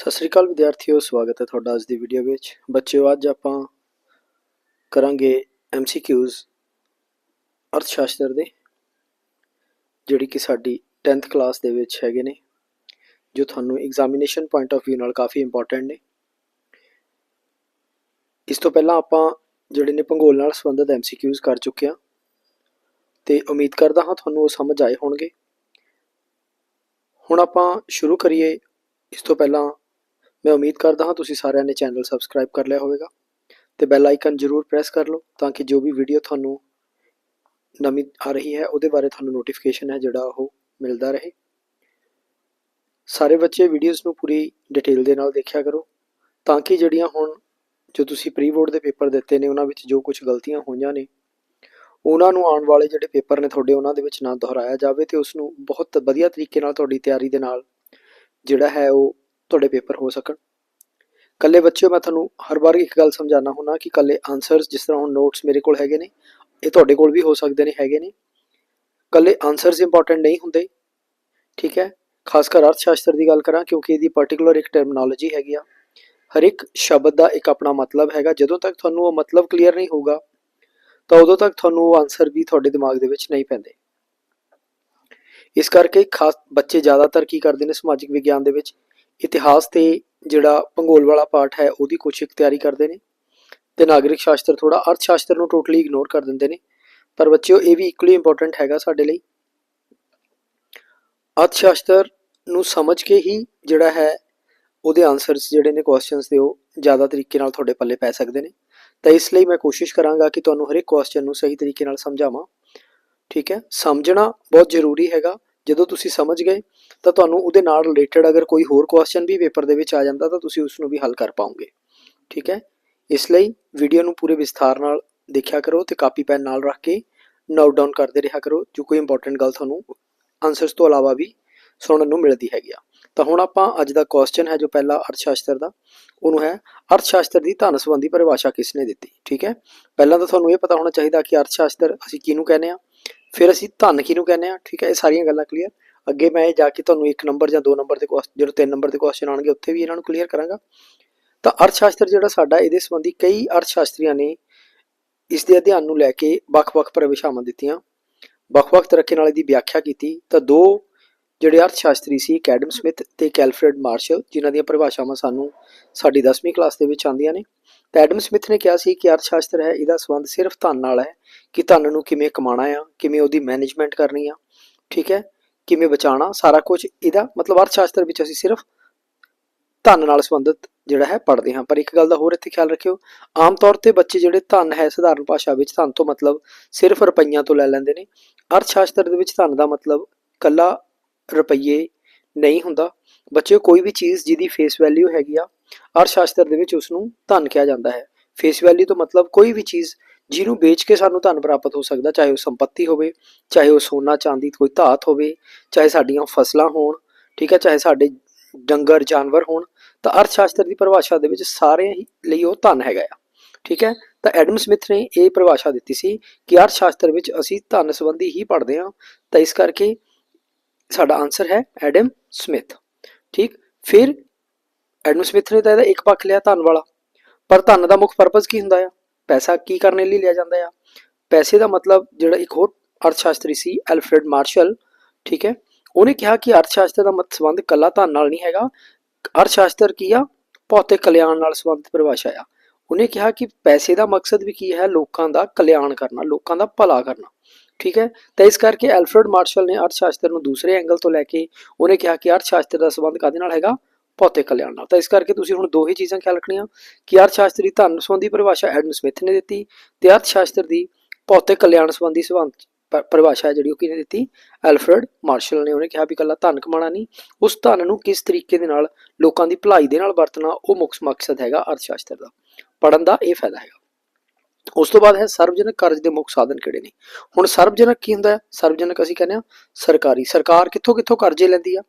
ਸਤਿ ਸ੍ਰੀ ਅਕਾਲ ਵਿਦਿਆਰਥੀਓ, ਸਵਾਗਤ ਹੈ ਤੁਹਾਡਾ ਅੱਜ ਦੀ ਵੀਡੀਓ ਵਿੱਚ। ਬੱਚਿਓ, ਅੱਜ ਆਪਾਂ ਕਰਾਂਗੇ MCQs ਅਰਥ ਸ਼ਾਸਤਰ ਦੇ, ਜਿਹੜੀ ਕਿ ਸਾਡੀ 10th ਕਲਾਸ ਦੇ ਵਿੱਚ ਹੈਗੇ ਨੇ, ਜੋ ਤੁਹਾਨੂੰ ਐਗਜ਼ਾਮੀਨੇਸ਼ਨ ਪੁਆਇੰਟ ਆਫ View ਨਾਲ ਕਾਫੀ ਇੰਪੋਰਟੈਂਟ ਨੇ। ਇਸ ਤੋਂ ਪਹਿਲਾਂ ਆਪਾਂ ਜਿਹੜੇ ਨੇ ਭੂਗੋਲ ਨਾਲ ਸੰਬੰਧਿਤ MCQs ਕਰ ਚੁੱਕੇ ਹਾਂ। ਤੇ ਉਮੀਦ ਕਰਦਾ ਹਾਂ ਤੁਹਾਨੂੰ ਉਹ ਸਮਝ ਆਏ ਹੋਣਗੇ। ਹੁਣ ਆਪਾਂ ਸ਼ੁਰੂ ਕਰੀਏ। ਇਸ ਤੋਂ ਪਹਿਲਾਂ ਮੈਂ ਉਮੀਦ ਕਰਦਾ ਹਾਂ ਤੁਸੀਂ ਸਾਰਿਆਂ ਨੇ ਚੈਨਲ ਸਬਸਕ੍ਰਾਈਬ ਕਰ ਲਿਆ ਹੋਵੇਗਾ ਤੇ ਬੈਲ ਆਈਕਨ ਜ਼ਰੂਰ ਪ੍ਰੈਸ ਕਰ ਲਓ ਤਾਂ ਕਿ ਜੋ ਵੀ ਵੀਡੀਓ ਤੁਹਾਨੂੰ ਨਵੀਂ ਆ ਰਹੀ ਹੈ ਉਹਦੇ ਬਾਰੇ ਤੁਹਾਨੂੰ ਨੋਟੀਫਿਕੇਸ਼ਨ ਹੈ ਜਿਹੜਾ ਉਹ ਮਿਲਦਾ ਰਹੇ। ਸਾਰੇ ਬੱਚੇ ਵੀਡੀਓਜ਼ ਨੂੰ ਪੂਰੀ ਡਿਟੇਲ ਦੇ ਨਾਲ ਦੇਖਿਆ ਕਰੋ ਤਾਂ ਕਿ ਜਿਹੜੀਆਂ ਹੁਣ ਜੋ ਤੁਸੀਂ ਪ੍ਰੀ ਬੋਰਡ ਦੇ ਪੇਪਰ ਦਿੱਤੇ ਨੇ ਉਹਨਾਂ ਵਿੱਚ ਜੋ ਕੁਝ ਗਲਤੀਆਂ ਹੋਈਆਂ ਨੇ, ਉਹਨਾਂ ਨੂੰ ਆਉਣ ਵਾਲੇ ਜਿਹੜੇ ਪੇਪਰ ਨੇ ਤੁਹਾਡੇ ਉਹਨਾਂ ਦੇ ਵਿੱਚ ਨਾ ਦੁਹਰਾਇਆ ਜਾਵੇ ਤੇ ਉਸ ਨੂੰ ਬਹੁਤ ਵਧੀਆ ਤਰੀਕੇ ਨਾਲ ਤੁਹਾਡੀ ਤਿਆਰੀ ਦੇ ਨਾਲ ਜਿਹੜਾ ਹੈ ਉਹ ਤੁਹਾਡੇ ਪੇਪਰ ਹੋ ਸਕਣ। ਕੱਲੇ ਬੱਚਿਓ, ਮੈਂ ਤੁਹਾਨੂੰ ਹਰ ਵਾਰ ਇੱਕ ਗੱਲ ਸਮਝਾਉਣਾ ਹੁੰਦਾ ਕਿ ਕੱਲੇ ਆਨਸਰਸ ਜਿਸ ਤਰ੍ਹਾਂ ਹੁਣ ਨੋਟਸ ਮੇਰੇ ਕੋਲ ਹੈਗੇ ਨੇ, ਇਹ ਤੁਹਾਡੇ ਕੋਲ ਵੀ ਹੋ ਸਕਦੇ ਨੇ, ਹੈਗੇ ਨੇ। ਕੱਲੇ ਆਨਸਰਸ ਇੰਪੋਰਟੈਂਟ ਨਹੀਂ ਹੁੰਦੇ। ਠੀਕ ਹੈ? ਖਾਸ ਕਰ ਅਰਥ ਸ਼ਾਸਤਰ ਦੀ ਗੱਲ ਕਰਾਂ, ਕਿਉਂਕਿ ਇਹਦੀ ਪਾਰਟਿਕੂਲਰ ਇੱਕ ਟਰਮੀਨੋਲੋਜੀ ਹੈਗੀ ਆ। ਹਰ ਇੱਕ ਸ਼ਬਦ ਦਾ ਇੱਕ ਆਪਣਾ ਮਤਲਬ ਹੈਗਾ। ਜਦੋਂ ਤੱਕ ਤੁਹਾਨੂੰ ਉਹ ਮਤਲਬ ਕਲੀਅਰ ਨਹੀਂ ਹੋਊਗਾ, ਤਾਂ ਉਦੋਂ ਤੱਕ ਤੁਹਾਨੂੰ ਉਹ ਆਨਸਰ ਵੀ ਤੁਹਾਡੇ ਦਿਮਾਗ ਦੇ ਵਿੱਚ ਨਹੀਂ ਪੈਂਦੇ। ਇਸ ਕਰਕੇ ਖਾਸ ਬੱਚੇ ਜ਼ਿਆਦਾਤਰ ਕੀ ਕਰਦੇ ਨੇ ਸਮਾਜਿਕ ਵਿਗਿਆਨ ਦੇ ਵਿੱਚ? ਇਤਿਹਾਸ ਤੇ ਜਿਹੜਾ ਭੂਗੋਲ ਵਾਲਾ ਪਾਠ ਹੈ, ਉਹਦੀ ਕੁਛ ਇੱਕ ਤਿਆਰੀ ਕਰਦੇ ਨੇ ਤੇ ਨਾਗਰਿਕ ਸ਼ਾਸਤਰ ਥੋੜਾ ਅਰਥ ਸ਼ਾਸਤਰ ਨੂੰ ਟੋਟਲੀ ਇਗਨੋਰ ਕਰ ਦਿੰਦੇ ਨੇ। ਪਰ ਬੱਚਿਓ, ਇਹ ਵੀ ਇਕੁਅਲੀ ਇੰਪੋਰਟੈਂਟ ਹੈਗਾ ਸਾਡੇ ਲਈ। ਅਰਥ ਸ਼ਾਸਤਰ ਨੂੰ ਸਮਝ ਕੇ ਹੀ ਜਿਹੜਾ ਹੈ, ਉਹਦੇ ਆਨਸਰਸ ਜਿਹੜੇ ਨੇ ਕੁਐਸਚਨਸ ਦੇ, ਉਹ ਜ਼ਿਆਦਾ ਤਰੀਕੇ ਨਾਲ ਤੁਹਾਡੇ ਪੱਲੇ ਪੈ ਸਕਦੇ ਨੇ। ਤਾਂ ਇਸ ਲਈ ਮੈਂ ਕੋਸ਼ਿਸ਼ ਕਰਾਂਗਾ ਕਿ ਤੁਹਾਨੂੰ ਹਰ ਇੱਕ ਕੁਐਸਚਨ ਨੂੰ ਸਹੀ ਤਰੀਕੇ ਨਾਲ ਸਮਝਾਵਾਂ। ਠੀਕ ਹੈ? ਸਮਝਣਾ ਬਹੁਤ ਜ਼ਰੂਰੀ ਹੈਗਾ। ਜਦੋਂ ਤੁਸੀਂ ਸਮਝ ਗਏ, ਤਾਂ ਤੁਹਾਨੂੰ ਉਹਦੇ ਨਾਲ ਰਿਲੇਟਡ ਅਗਰ ਕੋਈ ਹੋਰ ਕੁਐਸਚਨ ਵੀ ਪੇਪਰ ਦੇ ਵਿੱਚ ਆ ਜਾਂਦਾ, ਤਾਂ ਤੁਸੀਂ ਉਸ ਨੂੰ ਵੀ ਹੱਲ ਕਰ ਪਾਓਗੇ। ਠੀਕ ਹੈ? ਇਸ ਲਈ ਵੀਡੀਓ ਨੂੰ ਪੂਰੇ ਵਿਸਥਾਰ ਨਾਲ ਦੇਖਿਆ ਕਰੋ ਤੇ ਕਾਪੀ ਪੈਨ ਨਾਲ ਰੱਖ ਕੇ ਨੋਟ ਡਾਊਨ ਕਰਦੇ ਰਿਹਾ ਕਰੋ, ਜੋ ਕੋਈ ਇੰਪੋਰਟੈਂਟ ਗੱਲ ਤੁਹਾਨੂੰ ਆਨਸਰਸ ਤੋਂ ਇਲਾਵਾ ਵੀ ਸੁਣਨ ਨੂੰ ਮਿਲਦੀ ਹੈਗੀ ਆ। ਤਾਂ ਹੁਣ ਆਪਾਂ ਅੱਜ ਦਾ ਕੁਐਸਚਨ ਹੈ ਜੋ ਪਹਿਲਾ ਅਰਥ ਸ਼ਾਸਤਰ ਦਾ, ਉਹਨੂੰ ਹੈ ਅਰਥ ਸ਼ਾਸਤਰ ਦੀ ਧਨ ਸੰਬੰਧੀ ਪਰਿਭਾਸ਼ਾ ਕਿਸ ਨੇ ਦਿੱਤੀ? ਠੀਕ ਹੈ? ਪਹਿਲਾਂ ਤਾਂ ਤੁਹਾਨੂੰ ਇਹ ਪਤਾ ਹੋਣਾ ਚਾਹੀਦਾ ਕਿ ਅਰਥ ਸ਼ਾਸਤਰ ਅਸੀਂ ਕਿਹਨੂੰ ਕਹਿੰਦੇ ਆ ਫਿਰ ਅਸੀਂ ਧਨ ਕਿਹਨੂੰ ਕਹਿੰਦੇ ਆ ਠੀਕ ਹੈ, ਇਹ ਸਾਰੀਆਂ ਗੱਲਾਂ ਕਲੀਅਰ ਅੱਗੇ ਮੈਂ ਇਹ ਜਾ ਕੇ ਤੁਹਾਨੂੰ ਇੱਕ ਨੰਬਰ ਜਾਂ ਦੋ ਨੰਬਰ ਦੇ ਕੁਐਸਚਨ ਜਿਹੜੇ ਤਿੰਨ ਨੰਬਰ ਦੇ ਕੁਐਸਚਨ ਆਣਗੇ ਉੱਥੇ ਵੀ ਇਹਨਾਂ ਨੂੰ ਕਲੀਅਰ ਕਰਾਂਗਾ। ਤਾਂ ਅਰਥ ਸ਼ਾਸਤਰ ਜਿਹੜਾ ਸਾਡਾ, ਇਹਦੇ ਸੰਬੰਧੀ ਕਈ ਅਰਥ ਸ਼ਾਸਤਰੀਆਂ ਨੇ ਇਸ ਦੇ ਅਧਿਐਨ ਨੂੰ ਲੈ ਕੇ ਵੱਖ-ਵੱਖ ਪਰਿਭਾਸ਼ਾਵਾਂ ਦਿੱਤੀਆਂ। ਵੱਖ-ਵੱਖ ਤਰੀਕੇ ਨਾਲ ਇਹਦੀ ਵਿਆਖਿਆ ਕੀਤੀ। ਤਾਂ ਦੋ ਜਿਹੜੇ ਅਰਥ ਸ਼ਾਸਤਰੀ ਸੀ, ਕੈਡਮ ਸਮਿਥ ਤੇ ਕੈਲਫਰਡ ਮਾਰਸ਼ਲ, ਜਿਨ੍ਹਾਂ ਦੀਆਂ ਪਰਿਭਾਸ਼ਾਵਾਂ ਸਾਨੂੰ ਸਾਡੀ 10ਵੀਂ ਕਲਾਸ ਦੇ ਵਿੱਚ ਆਉਂਦੀਆਂ ਨੇ। ਤਾਂ ਐਡਮ ਸਮਿਥ ਨੇ ਕਿਹਾ ਸੀ ਕਿ ਅਰਥ ਸ਼ਾਸਤਰ ਹੈ, ਇਹਦਾ ਸੰਬੰਧ ਸਿਰਫ ਧਨ ਨਾਲ ਹੈ ਕਿ ਧਨ ਨੂੰ ਕਿਵੇਂ ਕਮਾਉਣਾ ਆ, ਕਿਵੇਂ ਉਹਦੀ ਮੈਨੇਜਮੈਂਟ ਕਰਨੀ ਆ, ਠੀਕ ਹੈ, ਕਿਵੇਂ ਬਚਾਉਣਾ, ਸਾਰਾ ਕੁਝ ਇਹਦਾ ਮਤਲਬ ਅਰਥ ਸ਼ਾਸਤਰ ਵਿੱਚ ਅਸੀਂ ਸਿਰਫ ਧਨ ਨਾਲ ਸੰਬੰਧਿਤ ਜਿਹੜਾ ਹੈ ਪੜ੍ਹਦੇ ਹਾਂ। ਪਰ ਇੱਕ ਗੱਲ ਦਾ ਹੋਰ ਇੱਥੇ ਖਿਆਲ ਰੱਖਿਓ, ਆਮ ਤੌਰ ਤੇ ਬੱਚੇ ਜਿਹੜੇ ਧਨ ਹੈ, ਸਧਾਰਨ ਭਾਸ਼ਾ ਵਿੱਚ ਧਨ ਤੋਂ ਮਤਲਬ ਸਿਰਫ ਰੁਪਈਆਂ ਤੋਂ ਲੈ ਲੈਂਦੇ ਨੇ। ਅਰਥ ਸ਼ਾਸਤਰ ਦੇ ਵਿੱਚ ਧਨ ਦਾ ਮਤਲਬ ਕੱਲਾ ਰੁਪਈਏ ਨਹੀਂ ਹੁੰਦਾ। ਬੱਚੇ ਕੋਈ ਵੀ ਚੀਜ਼ ਜਿਹਦੀ ਫੇਸ ਵੈਲਿਊ ਹੈਗੀ ਆ ਅਰਥ ਸ਼ਾਸਤਰ ਦੇ ਵਿੱਚ ਉਸ ਨੂੰ ਧਨ ਕਿਹਾ ਜਾਂਦਾ ਹੈ। ਫੇਸ ਵੈਲਿਊ ਤੋਂ ਮਤਲਬ ਕੋਈ ਵੀ ਚੀਜ਼ ਜਿਹਨੂੰ ਵੇਚ ਕੇ ਸਾਨੂੰ ਧਨ ਪ੍ਰਾਪਤ ਹੋ ਸਕਦਾ, ਚਾਹੇ ਉਹ ਸੰਪਤੀ ਹੋਵੇ, ਚਾਹੇ ਉਹ ਸੋਨਾ, ਚਾਂਦੀ, ਕੋਈ ਧਾਤ ਹੋਵੇ, ਚਾਹੇ ਸਾਡੀਆਂ ਫਸਲਾਂ ਹੋਣ, ਠੀਕ ਹੈ, ਚਾਹੇ ਸਾਡੇ ਡੰਗਰ, ਜਾਨਵਰ ਹੋਣ, ਤਾਂ ਅਰਥ ਸ਼ਾਸਤਰ ਦੀ ਪਰਿਭਾਸ਼ਾ ਦੇ ਵਿੱਚ ਸਾਰਿਆਂ ਹੀ ਲਈ ਉਹ ਧਨ ਹੈਗਾ ਆ। ਠੀਕ ਹੈ, ਤਾਂ ਐਡਮ ਸਮਿਥ ਨੇ ਇਹ ਪਰਿਭਾਸ਼ਾ ਦਿੱਤੀ ਸੀ ਕਿ ਅਰਥ ਸ਼ਾਸਤਰ ਵਿੱਚ ਅਸੀਂ ਧਨ ਸੰਬੰਧੀ ਹੀ ਪੜ੍ਹਦੇ ਹਾਂ, ਤਾਂ ਇਸ ਕਰਕੇ ਸਾਡਾ ਆਨਸਰ ਹੈ ਐਡਮ ਸਮਿਥ। ਠੀਕ, ਫਿਰ ਐਡਮ ਸਮਿਥ ਨੇ ਤਾਂ ਇਹਦਾ ਇੱਕ ਪੱਖ ਲਿਆ ਧਨ ਵਾਲਾ। ਪਰ ਧਨ ਦਾ ਮੁੱਖ ਪਰਪਸ ਕੀ ਹੁੰਦਾ ਆ? ਪੈਸਾ ਕੀ ਕਰਨ ਲਈ ਲਿਆ ਜਾਂਦਾ ਆ? ਪੈਸੇ ਦਾ ਮਤਲਬ ਜਿਹੜਾ ਇੱਕ ਹੋਰ ਅਰਥ ਸ਼ਾਸਤਰੀ ਸੀ ਐਲਫਰਡ ਮਾਰਸ਼ਲ ਠੀਕ ਹੈ? ਉਹਨੇ ਕਿਹਾ ਕਿ ਅਰਥ ਸ਼ਾਸਤਰ ਦਾ ਮਤ ਸੰਬੰਧ ਕੱਲਾ ਧਨ ਨਾਲ ਨਹੀਂ ਹੈਗਾ। ਅਰਥ ਸ਼ਾਸਤਰ ਕੀ ਆ? ਭੌਤਿਕ ਕਲਿਆਣ ਨਾਲ ਸੰਬੰਧਿਤ ਪਰਿਭਾਸ਼ਾ ਆ। ਉਹਨੇ ਕਿਹਾ ਕਿ ਪੈਸੇ ਦਾ ਮਕਸਦ ਵੀ ਕੀ ਹੈ? ਲੋਕਾਂ ਦਾ ਕਲਿਆਣ ਕਰਨਾ, ਲੋਕਾਂ ਦਾ ਭਲਾ ਕਰਨਾ, ਠੀਕ ਹੈ? ਤਾਂ ਇਸ ਕਰਕੇ ਐਲਫਰਡ ਮਾਰਸ਼ਲ ਨੇ ਅਰਥ ਸ਼ਾਸਤਰ ਨੂੰ ਦੂਸਰੇ ਐਂਗਲ ਤੋਂ ਲੈ ਕੇ ਉਹਨੇ ਕਿਹਾ ਕਿ ਅਰਥ ਸ਼ਾਸਤਰ ਦਾ ਸੰਬੰਧ ਕਾਦੇ ਨਾਲ ਹੈਗਾ? ਭੌਤਿਕ ਕਲਿਆਣ ਨਾਲ ਤਾਂ ਇਸ ਕਰਕੇ ਤੁਸੀਂ ਹੁਣ ਦੋ ਹੀ ਚੀਜ਼ਾਂ ਖਿਆਲ ਰੱਖਣੀਆਂ ਕਿ ਅਰਥ ਸ਼ਾਸਤਰੀ ਦੀ ਧਨ ਸੰਬੰਧੀ ਪਰਿਭਾਸ਼ਾ ਐਡਮ ਸਮਿਥ ਨੇ ਦਿੱਤੀ ਤੇ ਅਰਥ ਸ਼ਾਸਤਰ ਦੀ ਭੌਤਿਕ ਕਲਿਆਣ ਸੰਬੰਧੀ ਸੰਬੰਧ ਪਰਿਭਾਸ਼ਾ ਹੈ ਜਿਹੜੀ ਉਹ ਕਿਹਨੇ ਦਿੱਤੀ? ਐਲਫਰਡ ਮਾਰਸ਼ਲ ਨੇ। ਉਹਨੇ ਕਿਹਾ ਵੀ ਕੱਲਾ ਧਨ ਕਮਾਣਾ ਨਹੀਂ, ਉਸ ਧਨ ਨੂੰ ਕਿਸ ਤਰੀਕੇ ਦੇ ਨਾਲ ਲੋਕਾਂ ਦੀ ਭਲਾਈ ਦੇ ਨਾਲ ਵਰਤਣਾ ਉਹ ਮੁੱਖ ਮਕਸਦ ਹੈਗਾ ਅਰਥ ਸ਼ਾਸਤਰ ਦਾ। ਪੜਨ ਦਾ ਇਹ ਫਾਇਦਾ ਹੈਗਾ। ਉਸ ਤੋਂ ਬਾਅਦ ਹੈ ਸਰਵਜਨਕ ਕਾਰਜ ਦੇ ਮੁੱਖ ਸਾਧਨ ਕਿਹੜੇ ਨੇ? ਹੁਣ ਸਰਵਜਨਕ ਕੀ ਹੁੰਦਾ ਹੈ? ਸਰਵਜਨਕ ਅਸੀਂ ਕਹਿੰਦੇ ਆ ਸਰਕਾਰੀ। ਸਰਕਾਰ ਕਿੱਥੋਂ ਕਿੱਥੋਂ ਕਰਜ਼ੇ ਲੈਂਦੀ ਆ?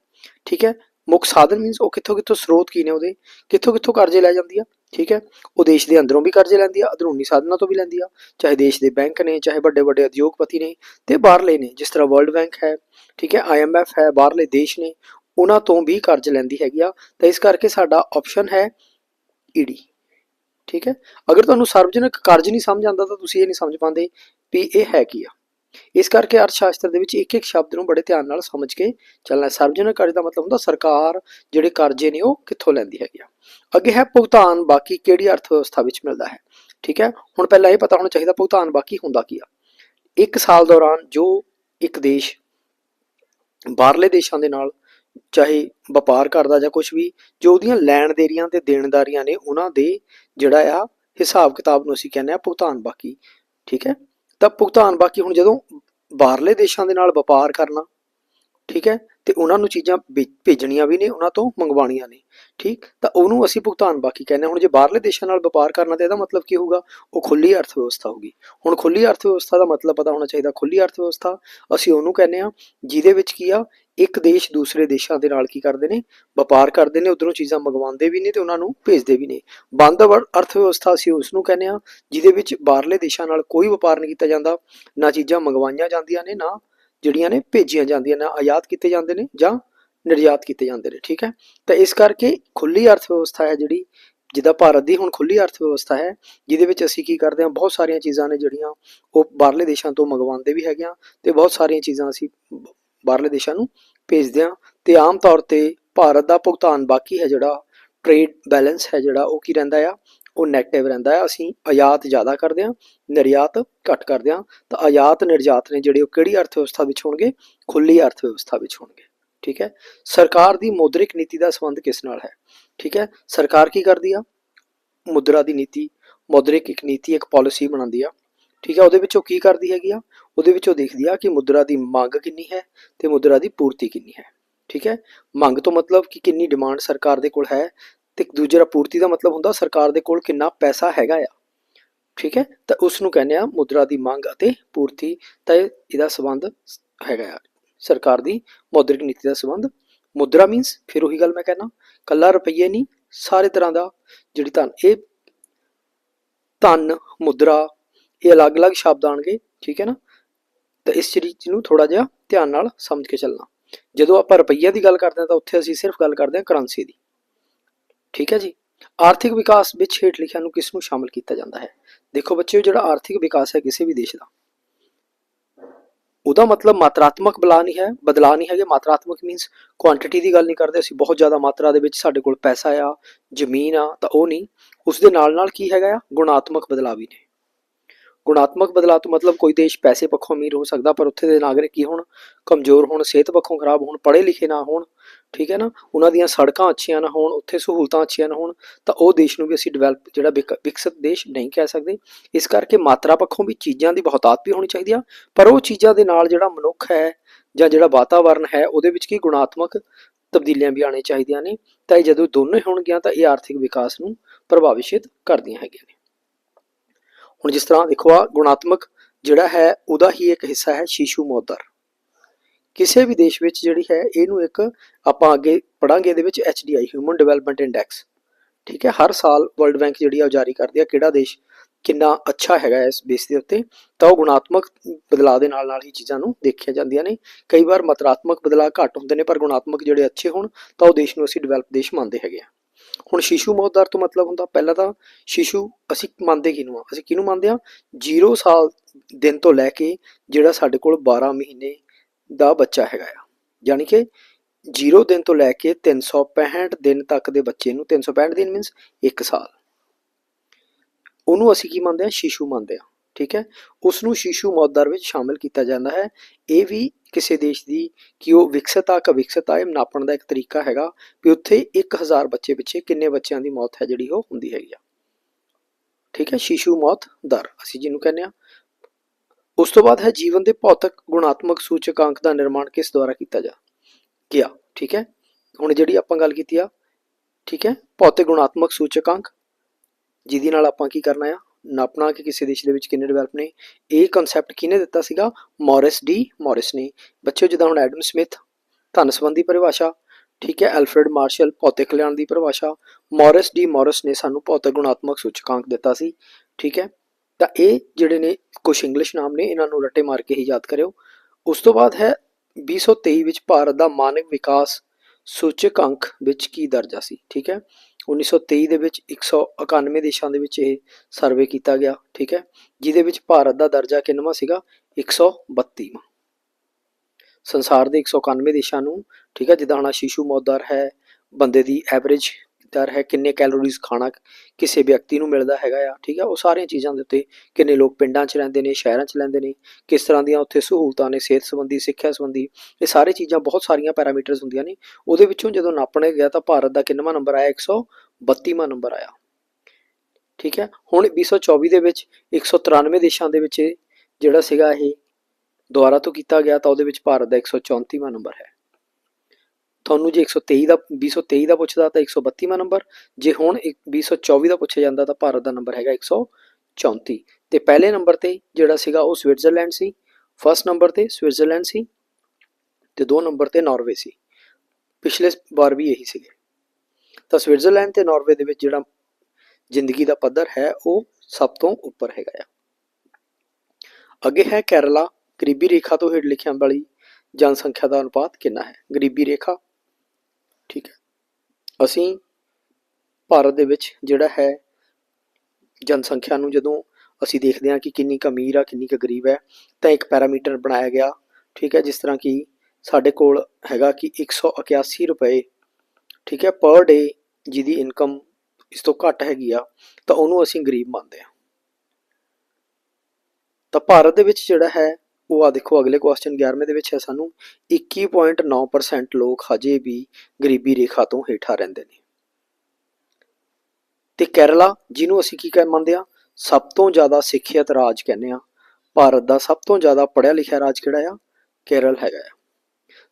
ਠੀਕ ਹੈ? ਮੁੱਖ ਸਾਧਨ ਮੀਨਸ ਉਹ ਕਿੱਥੋਂ ਕਿੱਥੋਂ ਸਰੋਤ ਕੀ ਨੇ ਉਹਦੇ, ਕਿੱਥੋਂ ਕਿੱਥੋਂ ਕਰਜ਼ੇ ਲੈ ਜਾਂਦੀ ਆ, ਠੀਕ ਹੈ? ਉਹ ਦੇਸ਼ ਦੇ ਅੰਦਰੋਂ ਵੀ ਕਰਜ਼ੇ ਲੈਂਦੀ ਆ, ਅੰਦਰੂਨੀ ਸਾਧਨਾਂ ਤੋਂ ਵੀ ਲੈਂਦੀ ਆ, ਚਾਹੇ ਦੇਸ਼ ਦੇ ਬੈਂਕ ਨੇ, ਚਾਹੇ ਵੱਡੇ ਵੱਡੇ ਉਦਯੋਗਪਤੀ ਨੇ ਤੇ ਬਾਹਰਲੇ ਨੇ, ਜਿਸ ਤਰ੍ਹਾਂ ਵਰਲਡ ਬੈਂਕ ਹੈ, ਠੀਕ ਹੈ ਆਈਐਮਐਫ ਹੈ, ਬਾਹਰਲੇ ਦੇਸ਼ ਨੇ, ਉਹਨਾਂ ਤੋਂ ਵੀ ਕਰਜ਼ ਲੈਂਦੀ ਹੈਗੀ ਆ, ਤਾਂ ਇਸ ਕਰਕੇ ਸਾਡਾ ਆਪਸ਼ਨ ਹੈ ਈਡੀ ਠੀਕ ਹੈ? ਅਗਰ ਤੁਹਾਨੂੰ ਸਾਰਵਜਨਿਕ ਕਰਜ਼ ਨਹੀਂ ਸਮਝ ਆਉਂਦਾ ਤਾਂ ਤੁਸੀਂ ਇਹ ਨਹੀਂ ਸਮਝ ਪਾਉਂਦੇ ਵੀ ਇਹ ਹੈ ਕੀ ਆ। ਇਸ ਕਰਕੇ ਅਰਥ ਸ਼ਾਸਤਰ ਦੇ ਵਿੱਚ ਇੱਕ ਇੱਕ ਸ਼ਬਦ ਨੂੰ ਬੜੇ ਧਿਆਨ ਨਾਲ ਸਮਝ ਕੇ ਚੱਲਣਾ ਹੈ। ਸਾਰਵਜਨਿਕ ਕਰਜ਼ ਦਾ ਮਤਲਬ ਹੁੰਦਾ ਸਰਕਾਰ, ਜਿਹੜੇ ਕਰਜ਼ੇ ਨੇ ਉਹ ਕਿੱਥੋਂ ਲੈਂਦੀ ਹੈਗੀ ਆ। ਅੱਗੇ ਹੈ ਭੁਗਤਾਨ, ਬਾਕੀ ਕਿਹੜੀ ਅਰਥ ਵਿਵਸਥਾ ਵਿੱਚ ਮਿਲਦਾ ਹੈ? ਠੀਕ ਹੈ? ਹੁਣ ਪਹਿਲਾਂ ਇਹ ਪਤਾ ਹੋਣਾ ਚਾਹੀਦਾ ਭੁਗਤਾਨ ਬਾਕੀ ਹੁੰਦਾ ਕੀ ਆ। ਇੱਕ ਸਾਲ ਦੌਰਾਨ ਜੋ ਇੱਕ ਦੇਸ਼ ਬਾਹਰਲੇ ਦੇਸ਼ਾਂ ਦੇ ਨਾਲ, ਚਾਹੇ ਵਪਾਰ ਕਰਦਾ ਜਾਂ ਕੁਝ ਵੀ, ਜੋ ਉਹਦੀਆਂ ਲੈਣ ਦੇਰੀਆਂ ਤੇ ਦੇਣਦਾਰੀਆਂ ਨੇ, ਉਹਨਾਂ ਦੇ ਜਿਹੜਾ ਆ ਹਿਸਾਬ ਕਿਤਾਬ ਨੂੰ ਅਸੀਂ ਕਹਿੰਦੇ ਆ ਭੁਗਤਾਨ ਬਾਕੀ। ਠੀਕ ਹੈ? ਤਾਂ ਭੁਗਤਾਨ ਬਾਕੀ ਹੁਣ ਜਦੋਂ ਬਾਹਰਲੇ ਦੇਸ਼ਾਂ ਦੇ ਨਾਲ ਵਪਾਰ ਕਰਨਾ ਠੀਕ ਹੈ? ਤੇ ਉਹਨਾਂ ਨੂੰ ਚੀਜ਼ਾਂ ਭੇ- ਭੇਜਣੀਆਂ ਵੀ ਨੇ, ਉਹਨਾਂ ਤੋਂ ਮੰਗਵਾਉਣੀਆਂ ਨੇ, ਠੀਕ? ਤਾਂ ਉਹਨੂੰ ਅਸੀਂ ਭੁਗਤਾਨ ਬਾਕੀ ਕਹਿੰਦੇ ਹਾਂ। ਹੁਣ ਜੇ ਬਾਹਰਲੇ ਦੇਸ਼ਾਂ ਨਾਲ ਵਪਾਰ ਕਰਨਾ ਤੇ ਇਹਦਾ ਮਤਲਬ ਕੀ ਹੋਊਗਾ? ਉਹ ਖੁੱਲੀ ਅਰਥ ਵਿਵਸਥਾ ਹੋਊਗੀ। ਹੁਣ ਖੁੱਲੀ ਅਰਥ ਵਿਵਸਥਾ ਦਾ ਮਤਲਬ ਪਤਾ ਹੋਣਾ ਚਾਹੀਦਾ। ਖੁੱਲੀ ਅਰਥ ਵਿਵਸਥਾ ਅਸੀਂ ਉਹਨੂੰ ਕਹਿੰਦੇ ਆ ਜਿਹਦੇ ਵਿੱਚ ਕੀ ਆ? ਇੱਕ ਦੇਸ਼ ਦੂਸਰੇ ਦੇਸ਼ਾਂ ਦੇ ਨਾਲ ਕੀ ਕਰਦੇ ਨੇ? ਵਪਾਰ ਕਰਦੇ ਨੇ, ਉਧਰੋਂ ਚੀਜ਼ਾਂ ਮੰਗਵਾਉਂਦੇ ਵੀ ਨੇ ਤੇ ਉਹਨਾਂ ਨੂੰ ਭੇਜਦੇ ਵੀ ਨੇ। ਬੰਦ ਵਰ- ਅਰਥ ਵਿਵਸਥਾ ਅਸੀਂ ਉਸ ਨੂੰ ਕਹਿੰਦੇ ਆ ਜਿਹਦੇ ਵਿੱਚ ਬਾਹਰਲੇ ਦੇਸ਼ਾਂ ਨਾਲ ਕੋਈ ਵਪਾਰ ਨਹੀਂ ਕੀਤਾ ਜਾਂਦਾ, ਨਾ ਚੀਜ਼ਾਂ ਮੰਗਵਾਈਆਂ ਜਾਂਦੀਆਂ ਨੇ, ਨਾ ਜਿਹੜੀਆਂ ਨੇ ਭੇਜੀਆਂ ਜਾਂਦੀਆਂ ਨੇ ਆਯਾਤ ਕੀਤੇ ਜਾਂਦੇ ਨੇ ਜਾਂ ਨਿਰਯਾਤ ਕੀਤੇ ਜਾਂਦੇ ਨੇ, ਠੀਕ ਹੈ? ਤਾਂ ਇਸ ਕਰਕੇ ਖੁੱਲੀ ਅਰਥ ਵਿਵਸਥਾ ਹੈ ਜਿਹੜੀ, ਜਿੱਦਾਂ ਭਾਰਤ ਦੀ ਹੁਣ ਖੁੱਲੀ ਅਰਥ ਵਿਵਸਥਾ ਹੈ, ਜਿਹਦੇ ਵਿੱਚ ਅਸੀਂ ਕੀ ਕਰਦੇ ਹਾਂ, ਬਹੁਤ ਸਾਰੀਆਂ ਚੀਜ਼ਾਂ ਨੇ ਜਿਹੜੀਆਂ ਉਹ ਬਾਹਰਲੇ ਦੇਸ਼ਾਂ ਤੋਂ ਮੰਗਵਾਉਂਦੇ ਵੀ ਹੈਗੇ ਆ ਤੇ ਬਹੁਤ ਸਾਰੀਆਂ ਚੀਜ਼ਾਂ ਅਸੀਂ ਬਾਹਰਲੇ ਦੇਸ਼ਾਂ ਨੂੰ ਭੇਜਦੇ ਹਾਂ ਤੇ ਆਮ ਤੌਰ ਤੇ ਭਾਰਤ ਦਾ ਭੁਗਤਾਨ ਬਾਕੀ ਹੈ ਜਿਹੜਾ ਟ੍ਰੇਡ ਬੈਲੈਂਸ ਹੈ ਜਿਹੜਾ ਉਹ ਕੀ ਰਹਿੰਦਾ ਆ ਉਹ ਨੈਗੇਟਿਵ ਰਹਿੰਦਾ ਹੈ, ਅਸੀਂ ਆਯਾਤ ਜ਼ਿਆਦਾ ਕਰਦੇ ਹਾਂ, ਨਿਰਯਾਤ ਘੱਟ ਕਰਦੇ ਹਾਂ, ਤਾਂ ਆਯਾਤ ਨਿਰਯਾਤ ਨੇ ਜਿਹੜੇ ਉਹ ਕਿਹੜੀ ਅਰਥ ਵਿਵਸਥਾ ਵਿੱਚ ਹੋਣਗੇ? ਖੁੱਲੀ ਅਰਥ ਵਿਵਸਥਾ ਵਿੱਚ ਹੋਣਗੇ, ਠੀਕ ਹੈ? ਸਰਕਾਰ ਦੀ ਮੌਦਰਿਕ ਨੀਤੀ ਦਾ ਸੰਬੰਧ ਕਿਸ ਨਾਲ ਹੈ? ਠੀਕ ਹੈ? ਸਰਕਾਰ ਕੀ ਕਰਦੀ ਆ? ਮੁਦਰਾ ਦੀ ਨੀਤੀ, ਮੌਦਰਿਕ ਇੱਕ ਨੀਤੀ, ਇੱਕ ਪਾਲਿਸੀ ਬਣਾਉਂਦੀ ਆ, ਠੀਕ ਹੈ? ਉਹਦੇ ਵਿੱਚ ਉਹ ਕੀ ਕਰਦੀ ਹੈਗੀ ਆ? ਉਹਦੇ ਵਿੱਚ ਉਹ ਦੇਖਦੀ ਆ ਕਿ ਮੁਦਰਾ ਦੀ ਮੰਗ ਕਿੰਨੀ ਹੈ ਤੇ ਮੁਦਰਾ ਦੀ ਪੂਰਤੀ ਕਿੰਨੀ ਹੈ, ਠੀਕ ਹੈ? ਮੰਗ ਤੋਂ ਮਤਲਬ ਕਿ ਕਿੰਨੀ ਡਿਮਾਂਡ ਸਰਕਾਰ ਦੇ ਕੋਲ ਹੈ ਤੇ ਦੂਜਾ ਪੂਰਤੀ ਦਾ ਮਤਲਬ ਹੁੰਦਾ ਸਰਕਾਰ ਦੇ ਕੋਲ ਕਿੰਨਾ ਪੈਸਾ ਹੈਗਾ ਆ। ਠੀਕ ਹੈ? ਤਾਂ ਉਸ ਨੂੰ ਕਹਿੰਦੇ ਆ ਮੁਦਰਾ ਦੀ ਮੰਗ ਅਤੇ ਪੂਰਤੀ ਤਾਂ ਇਹਦਾ ਸੰਬੰਧ ਹੈਗਾ ਆ। ਸਰਕਾਰ ਦੀ ਮੌਦਰਿਕ ਨੀਤੀ ਦਾ ਸੰਬੰਧ ਮੁਦਰਾ ਮੀਨਸ ਫਿਰ ਉਹੀ ਗੱਲ ਮੈਂ ਕਹਿਣਾ, ਕੱਲਾ ਰੁਪਈਏ ਨਹੀਂ, ਸਾਰੇ ਤਰ੍ਹਾਂ ਦਾ ਜਿਹੜੀ ਧਨ, ਇਹ ਧਨ, ਮੁਦਰਾ, ਇਹ ਅਲੱਗ-ਅਲੱਗ ਸ਼ਬਦ ਆਣਗੇ ਠੀਕ ਹੈ ਨਾ? ਤਾਂ ਇਸ ਚੀਜ਼ ਨੂੰ ਥੋੜਾ ਜਿਹਾ ਧਿਆਨ ਨਾਲ ਸਮਝ ਕੇ ਚੱਲਣਾ। ਜਦੋਂ ਆਪਾਂ ਰੁਪਈਆ ਦੀ ਗੱਲ ਕਰਦੇ ਹਾਂ ਤਾਂ ਉੱਥੇ ਅਸੀਂ ਸਿਰਫ ਗੱਲ ਕਰਦੇ ਹਾਂ ਕਰੰਸੀ ਦੀ। ਠੀਕ ਹੈ ਜੀ। ਆਰਥਿਕ ਵਿਕਾਸ ਵਿੱਚ ਹੇਠ ਲਿਖਿਆ ਨੂੰ ਕਿਸ ਨੂੰ ਸ਼ਾਮਲ ਕੀਤਾ ਜਾਂਦਾ ਹੈ? ਦੇਖੋ ਬੱਚਿਓ, ਜਿਹੜਾ ਆਰਥਿਕ ਵਿਕਾਸ ਹੈ ਕਿਸੇ ਵੀ ਦੇਸ਼ ਦਾ, ਉਹਦਾ ਮਤਲਬ ਮਾਤਰਾਤਮਕ ਬਲਾ ਨਹੀਂ ਹੈ ਬਦਲਾ ਨਹੀਂ ਹੈਗੇ। ਮਾਤਰਾਤਮਕ ਮੀਨਸ ਕੁਆਂਟੀਟੀ ਦੀ ਗੱਲ ਨਹੀਂ ਕਰਦੇ। ਅਸੀਂ ਬਹੁਤ ਜ਼ਿਆਦਾ ਮਾਤਰਾ ਦੇ ਵਿੱਚ ਸਾਡੇ ਕੋਲ ਪੈਸਾ ਆ, ਜ਼ਮੀਨ ਆ, ਤਾਂ ਉਹ ਨਹੀਂ। ਉਸ ਦੇ ਨਾਲ ਨਾਲ ਕੀ ਹੈਗਾ ਆ? ਗੁਣਾਤਮਕ ਬਦਲਾਅ ਵੀ ਨੇ। ਗੁਣਾਤਮਕ ਬਦਲਾਅ ਤੋਂ ਮਤਲਬ ਕੋਈ ਦੇਸ਼ ਪੈਸੇ ਪੱਖੋਂ ਅਮੀਰ ਹੋ ਸਕਦਾ, ਪਰ ਉੱਥੇ ਦੇ ਨਾਗਰਿਕ ਕੀ ਹੋਣ? ਕਮਜ਼ੋਰ ਹੋਣ, ਸਿਹਤ ਪੱਖੋਂ ਖਰਾਬ ਹੋਣ, ਪੜ੍ਹੇ ਲਿਖੇ ਨਾ ਹੋਣ। ਠੀਕ ਹੈ ਨਾ? ਉਹਨਾਂ ਦੀਆਂ ਸੜਕਾਂ ਅੱਛੀਆਂ ਨਾ ਹੋਣ, ਉੱਥੇ ਸਹੂਲਤਾਂ ਅੱਛੀਆਂ ਨਾ ਹੋਣ, ਤਾਂ ਉਹ ਦੇਸ਼ ਨੂੰ ਵੀ ਅਸੀਂ ਡਿਵੈਲਪ ਜਿਹੜਾ ਵਿਕ- ਵਿਕਸਿਤ ਦੇਸ਼ ਨਹੀਂ ਕਹਿ ਸਕਦੇ। ਇਸ ਕਰਕੇ ਮਾਤਰਾ ਪੱਖੋਂ ਵੀ ਚੀਜ਼ਾਂ ਦੀ ਬਹੁਤਾਤ ਵੀ ਹੋਣੀ ਚਾਹੀਦੀ ਆ, ਪਰ ਉਹ ਚੀਜ਼ਾਂ ਦੇ ਨਾਲ ਜਿਹੜਾ ਮਨੁੱਖ ਹੈ ਜਾਂ ਜਿਹੜਾ ਵਾਤਾਵਰਣ ਹੈ, ਉਹਦੇ ਵਿੱਚ ਕੀ ਗੁਣਾਤਮਕ ਤਬਦੀਲੀਆਂ ਵੀ ਆਉਣੀਆਂ ਚਾਹੀਦੀਆਂ ਨੇ, ਤਾਂ ਇਹ ਜਦੋਂ ਦੋਨੇ ਹੋਣਗੀਆਂ, ਤਾਂ ਇਹ ਆਰਥਿਕ ਵਿਕਾਸ ਨੂੰ ਪ੍ਰਭਾਵਿਤ ਕਰਦੀਆਂ ਹੈਗੀਆਂ ਨੇ। ਹੁਣ ਜਿਸ ਤਰ੍ਹਾਂ ਦੇਖੋ ਆ ਗੁਣਾਤਮਕ ਜਿਹੜਾ ਹੈ, ਉਹਦਾ ਹੀ ਇੱਕ ਹਿੱਸਾ ਹੈ ਸ਼ੀਸ਼ੂ ਮੋਦਰ। ਕਿਸੇ ਵੀ ਦੇਸ਼ ਵਿੱਚ ਜਿਹੜੀ ਹੈ, ਇਹਨੂੰ ਇੱਕ ਆਪਾਂ ਅੱਗੇ ਪੜਾਂਗੇ ਇਹਦੇ ਵਿੱਚ HDI ਹਿਊਮਨ ਡਿਵੈਲਪਮੈਂਟ ਇੰਡੈਕਸ ਠੀਕ ਹੈ, ਹਰ ਸਾਲ ਵਰਲਡ ਬੈਂਕ ਜਿਹੜੀ ਆ ਉਹ ਜਾਰੀ ਕਰਦੀ ਆ, ਕਿਹੜਾ ਦੇਸ਼ ਕਿੰਨਾ ਅੱਛਾ ਹੈਗਾ ਇਸ ਬੇਸ ਦੇ ਉੱਤੇ, ਤਾਂ ਉਹ ਗੁਣਾਤਮਕ ਬਦਲਾਅ ਦੇ ਨਾਲ ਨਾਲ ਹੀ ਚੀਜ਼ਾਂ ਨੂੰ ਦੇਖੀਆਂ ਜਾਂਦੀਆਂ ਨੇ। ਕਈ ਵਾਰ ਮਾਤਰਾਤਮਕ ਬਦਲਾਅ ਘੱਟ ਹੁੰਦੇ ਨੇ, ਪਰ ਗੁਣਾਤਮਕ ਜਿਹੜੇ ਅੱਛੇ ਹੋਣ, ਤਾਂ ਉਹ ਦੇਸ਼ ਨੂੰ ਅਸੀਂ ਡਿਵੈਲਪ ਦੇਸ਼ ਮੰਨਦੇ ਹੈਗੇ ਆ। ਹੁਣ ਸ਼ੀਸ਼ੂ ਮੌਤ ਦਰ ਤੋਂ ਮਤਲਬ ਹੁੰਦਾ, ਪਹਿਲਾਂ ਤਾਂ ਸ਼ੀਸ਼ੂ ਅਸੀਂ ਮੰਨਦੇ ਕਿਹਨੂੰ ਆ? ਅਸੀਂ ਕਿਹਨੂੰ ਮੰਨਦੇ ਆ? 0 ਸਾਲ ਦਿਨ ਤੋਂ ਲੈ ਕੇ ਜਿਹੜਾ ਸਾਡੇ ਕੋਲ 12 ਮਹੀਨੇ ਦਾ ਬੱਚਾ ਹੈਗਾ ਆ। ਯਾਨੀ ਕਿ 0 ਦਿਨ ਤੋਂ ਲੈ ਕੇ 365 ਦਿਨ ਤੱਕ ਦੇ ਬੱਚੇ ਨੂੰ 365 ਦਿਨ ਮੀਨਸ 1 ਸਾਲ। ਉਹਨੂੰ ਅਸੀਂ ਕੀ ਮੰਨਦੇ ਹਾਂ? ਸ਼ੀਸ਼ੂ ਮੰਨਦੇ ਹਾਂ। ਠੀਕ ਹੈ? ਉਸ ਨੂੰ ਸ਼ੀਸ਼ੂ ਮੌਤ ਦਰ ਵਿੱਚ ਸ਼ਾਮਿਲ ਕੀਤਾ ਜਾਂਦਾ ਹੈ। ਇਹ ਵੀ ਕਿਸੇ ਦੇਸ਼ ਦੀ ਕਿ ਉਹ ਵਿਕਸਿਤ ਆ ਕਿ ਵਿਕਸਿਤ ਆ, ਇਹ ਨਾਪਣ ਦਾ ਇੱਕ ਤਰੀਕਾ ਹੈਗਾ ਵੀ ਉੱਥੇ 1000 ਬੱਚੇ ਪਿੱਛੇ ਕਿੰਨੇ ਬੱਚਿਆਂ ਦੀ ਮੌਤ ਹੈ ਜਿਹੜੀ ਉਹ ਹੁੰਦੀ ਹੈਗੀ ਆ। ਠੀਕ ਹੈ? ਸ਼ੀਸ਼ੂ ਮੌਤ ਦਰ, ਅਸੀਂ ਜਿਹਨੂੰ ਕਹਿੰਦੇ ਆ ਉਸ ਤੋਂ ਬਾਅਦ ਹੈ ਜੀਵਨ ਦੇ ਭੌਤਿਕ, ਗੁਣਾਤਮਕ ਸੂਚਕਾਂਕ ਦਾ ਨਿਰਮਾਣ ਕਿਸ ਦੁਆਰਾ ਕੀਤਾ ਜਾ ਗਿਆ? ਠੀਕ ਹੈ? ਹੁਣ ਜਿਹੜੀ ਆਪਾਂ ਗੱਲ ਕੀਤੀ ਆ, ਠੀਕ ਹੈ? ਭੌਤਿਕ, ਗੁਣਾਤਮਕ ਸੂਚਕਾਂਕ, ਜਿਹਦੇ ਨਾਲ ਆਪਾਂ ਕੀ ਕਰਨਾ ਆ? ਨਾਪਣਾ ਕਿ ਕਿਸੇ ਦੇਸ਼ ਦੇ ਵਿੱਚ ਕਿੰਨੇ ਡਿਵੈਲਪ ਨੇ? ਇਹ ਕਨਸੈਪਟ ਕਿਹਨੇ ਦਿੱਤਾ ਸੀਗਾ? ਮੌਰਿਸ ਡੀ ਮੌਰਿਸ ਨੇ। ਬੱਚਿਓ, ਜਿੱਦਾਂ ਹੁਣ ਐਡਮ ਸਮਿਥ, ਧਨ ਸੰਬੰਧੀ ਪਰਿਭਾਸ਼ਾ, ਠੀਕ ਹੈ? ਐਲਫਰਡ ਮਾਰਸ਼ਲ, ਭੌਤਿਕ ਕਲਿਆਣ ਦੀ ਪਰਿਭਾਸ਼ਾ, ਮੌਰਿਸ ਡੀ ਮੌਰਿਸ ਨੇ ਸਾਨੂੰ ਭੌਤਿਕ, ਗੁਣਾਤਮਕ ਸੂਚਕਾਂਕ ਦਿੱਤਾ ਸੀ। ਠੀਕ ਹੈ? ਤਾਂ ਇਹ ਜਿਹੜੇ ਨੇ ਕੁਝ ਇੰਗਲਿਸ਼ ਨਾਮ ਨੇ, ਇਹਨਾਂ ਨੂੰ ਰੱਟੇ ਮਾਰ ਕੇ ਹੀ ਯਾਦ ਕਰਿਓ। ਉਸ ਤੋਂ ਬਾਅਦ ਹੈ 2023 ਵਿੱਚ ਭਾਰਤ ਦਾ ਮਾਨਵ ਵਿਕਾਸ ਸੂਚਕ ਅੰਕ ਵਿੱਚ ਕੀ ਦਰਜਾ ਸੀ, ਠੀਕ ਹੈ? 1923 ਦੇ ਵਿੱਚ 191 ਦੇਸ਼ਾਂ ਦੇ ਵਿੱਚ ਇਹ ਸਰਵੇ ਕੀਤਾ ਗਿਆ, ਠੀਕ ਹੈ? ਜਿਹਦੇ ਵਿੱਚ ਭਾਰਤ ਦਾ ਦਰਜਾ ਕਿੰਨਵਾਂ ਸੀਗਾ? 132ਵਾਂ ਸੰਸਾਰ ਦੇ 191 ਦੇਸ਼ਾਂ ਨੂੰ, ਠੀਕ ਹੈ? ਜਿੱਦਾਂ ਹੁਣ ਸ਼ੀਸ਼ੂ ਮੌਤ ਦਰ ਹੈ, ਬੰਦੇ ਦੀ ਐਵਰੇਜ ਦਰ ਹੈ ਕਿੰਨੇ ਕੈਲੋਰੀਜ਼ ਖਾਣਾ ਕਿਸੇ ਵਿਅਕਤੀ ਨੂੰ ਮਿਲਦਾ ਹੈਗਾ ਆ, ਠੀਕ ਆ? ਉਹ ਸਾਰੀਆਂ ਚੀਜ਼ਾਂ ਦੇ ਉੱਤੇ ਕਿੰਨੇ ਲੋਕ ਪਿੰਡਾਂ 'ਚ ਰਹਿੰਦੇ ਨੇ, ਸ਼ਹਿਰਾਂ 'ਚ ਰਹਿੰਦੇ ਨੇ, ਕਿਸ ਤਰ੍ਹਾਂ ਦੀਆਂ ਉੱਥੇ ਸਹੂਲਤਾਂ ਨੇ, ਸਿਹਤ ਸੰਬੰਧੀ, ਸਿੱਖਿਆ ਸੰਬੰਧੀ, ਇਹ ਸਾਰੇ ਚੀਜ਼ਾਂ ਬਹੁਤ ਸਾਰੀਆਂ ਪੈਰਾਮੀਟਰਸ ਹੁੰਦੀਆਂ ਨੇ। ਉਹਦੇ ਵਿੱਚੋਂ ਜਦੋਂ ਨਾਪਣੇ ਗਿਆ ਤਾਂ ਭਾਰਤ ਦਾ ਕਿੰਨਵਾਂ ਨੰਬਰ ਆਇਆ? 132ਵਾਂ ਨੰਬਰ ਆਇਆ। ਠੀਕ ਹੈ ਹੁਣ 2024 ਦੇ ਵਿੱਚ 193 ਦੇਸ਼ਾਂ ਦੇ ਵਿੱਚ ਜਿਹੜਾ ਸੀਗਾ ਇਹ ਦੁਆਰਾ ਤੋਂ ਕੀਤਾ ਗਿਆ ਤਾਂ ਉਹਦੇ ਵਿੱਚ ਭਾਰਤ ਦਾ 134ਵਾਂ ਨੰਬਰ ਹੈ। ਤੁਹਾਨੂੰ ਜੇ 123 ਦਾ 2023 ਦਾ ਪੁੱਛਦਾ ਤਾਂ 132ਵਾਂ ਨੰਬਰ ਜੇ ਹੁਣ ਇੱਕ 2024 ਦਾ ਪੁੱਛਿਆ ਜਾਂਦਾ ਤਾਂ ਭਾਰਤ ਦਾ ਨੰਬਰ ਹੈਗਾ 134 ਤੇ ਪਹਿਲੇ ਨੰਬਰ ਤੇ ਜਿਹੜਾ ਸੀਗਾ ਉਹ ਸਵਿਟਜ਼ਰਲੈਂਡ ਸੀ ਫਰਸਟ ਨੰਬਰ ਤੇ ਸਵਿਟਜ਼ਰਲੈਂਡ ਸੀ, ਤੇ ਦੋ ਨੰਬਰ ਤੇ ਨਾਰਵੇ ਸੀ। ਪਿਛਲੇ ਵਾਰ ਵੀ ਇਹੀ ਸੀਗੇ। ਤਾਂ ਸਵਿਟਜ਼ਰਲੈਂਡ ਤੇ ਨਾਰਵੇ ਦੇ ਵਿੱਚ ਜਿਹੜਾ ਜ਼ਿੰਦਗੀ ਦਾ ਪੱਧਰ ਹੈ, ਉਹ ਸਭ ਤੋਂ ਉੱਪਰ ਹੈਗਾ ਆ। ਅੱਗੇ ਹੈ ਕੇਰਲਾ, ਗਰੀਬੀ ਰੇਖਾ ਤੋਂ ਹੇਠ ਲਿਖਿਆਂ ਵਾਲੀ ਜਨਸੰਖਿਆ ਦਾ ਅਨੁਪਾਤ ਕਿੰਨਾ ਹੈ? ਗਰੀਬੀ ਰੇਖਾ ਠੀਕ ਹੈ। ਅਸੀਂ ਭਾਰਤ ਦੇ ਵਿੱਚ ਜਿਹੜਾ ਹੈ, ਜਨਸੰਖਿਆ ਨੂੰ ਜਦੋਂ ਅਸੀਂ ਦੇਖਦੇ ਹਾਂ ਕਿ ਕਿੰਨੀ ਕੁ ਅਮੀਰ ਆ, ਕਿੰਨੀ ਕੁ ਗਰੀਬ ਹੈ, ਤਾਂ ਇੱਕ ਪੈਰਾਮੀਟਰ ਬਣਾਇਆ ਗਿਆ, ਠੀਕ ਹੈ, ਜਿਸ ਤਰ੍ਹਾਂ ਕਿ ਸਾਡੇ ਕੋਲ ਹੈਗਾ ਕਿ 181 ਰੁਪਏ, ਠੀਕ ਹੈ ਪਰ ਡੇ ਜਿਹਦੀ ਇਨਕਮ ਇਸ ਤੋਂ ਘੱਟ ਹੈਗੀ ਆ, ਤਾਂ ਉਹਨੂੰ ਅਸੀਂ ਗਰੀਬ ਮੰਨਦੇ ਹਾਂ। ਤਾਂ ਭਾਰਤ ਦੇ ਵਿੱਚ ਜਿਹੜਾ ਹੈ ਉਹ ਆ ਦੇਖੋ, ਅਗਲੇ ਕੁਐਸਚਨ 11ਵੇਂ ਦੇ ਵਿੱਚ ਹੈ ਸਾਨੂੰ 21.9% ਲੋਕ ਹਜੇ ਵੀ ਗਰੀਬੀ ਰੇਖਾ ਤੋਂ ਹੇਠਾਂ ਰਹਿੰਦੇ ਨੇ। ਤੇ ਕੇਰਲਾ, ਜਿਹਨੂੰ ਅਸੀਂ ਕੀ ਕਹਿ ਮੰਨਦੇ ਆ ਸਭ ਤੋਂ ਜ਼ਿਆਦਾ ਸਿੱਖਿਅਤ ਰਾਜ ਕਹਿੰਦੇ ਆ ਭਾਰਤ ਦਾ ਸਭ ਤੋਂ ਜ਼ਿਆਦਾ ਪੜ੍ਹਿਆ ਲਿਖਿਆ ਰਾਜ ਕਿਹੜਾ ਆ? ਕੇਰਲ ਹੈਗਾ ਆ।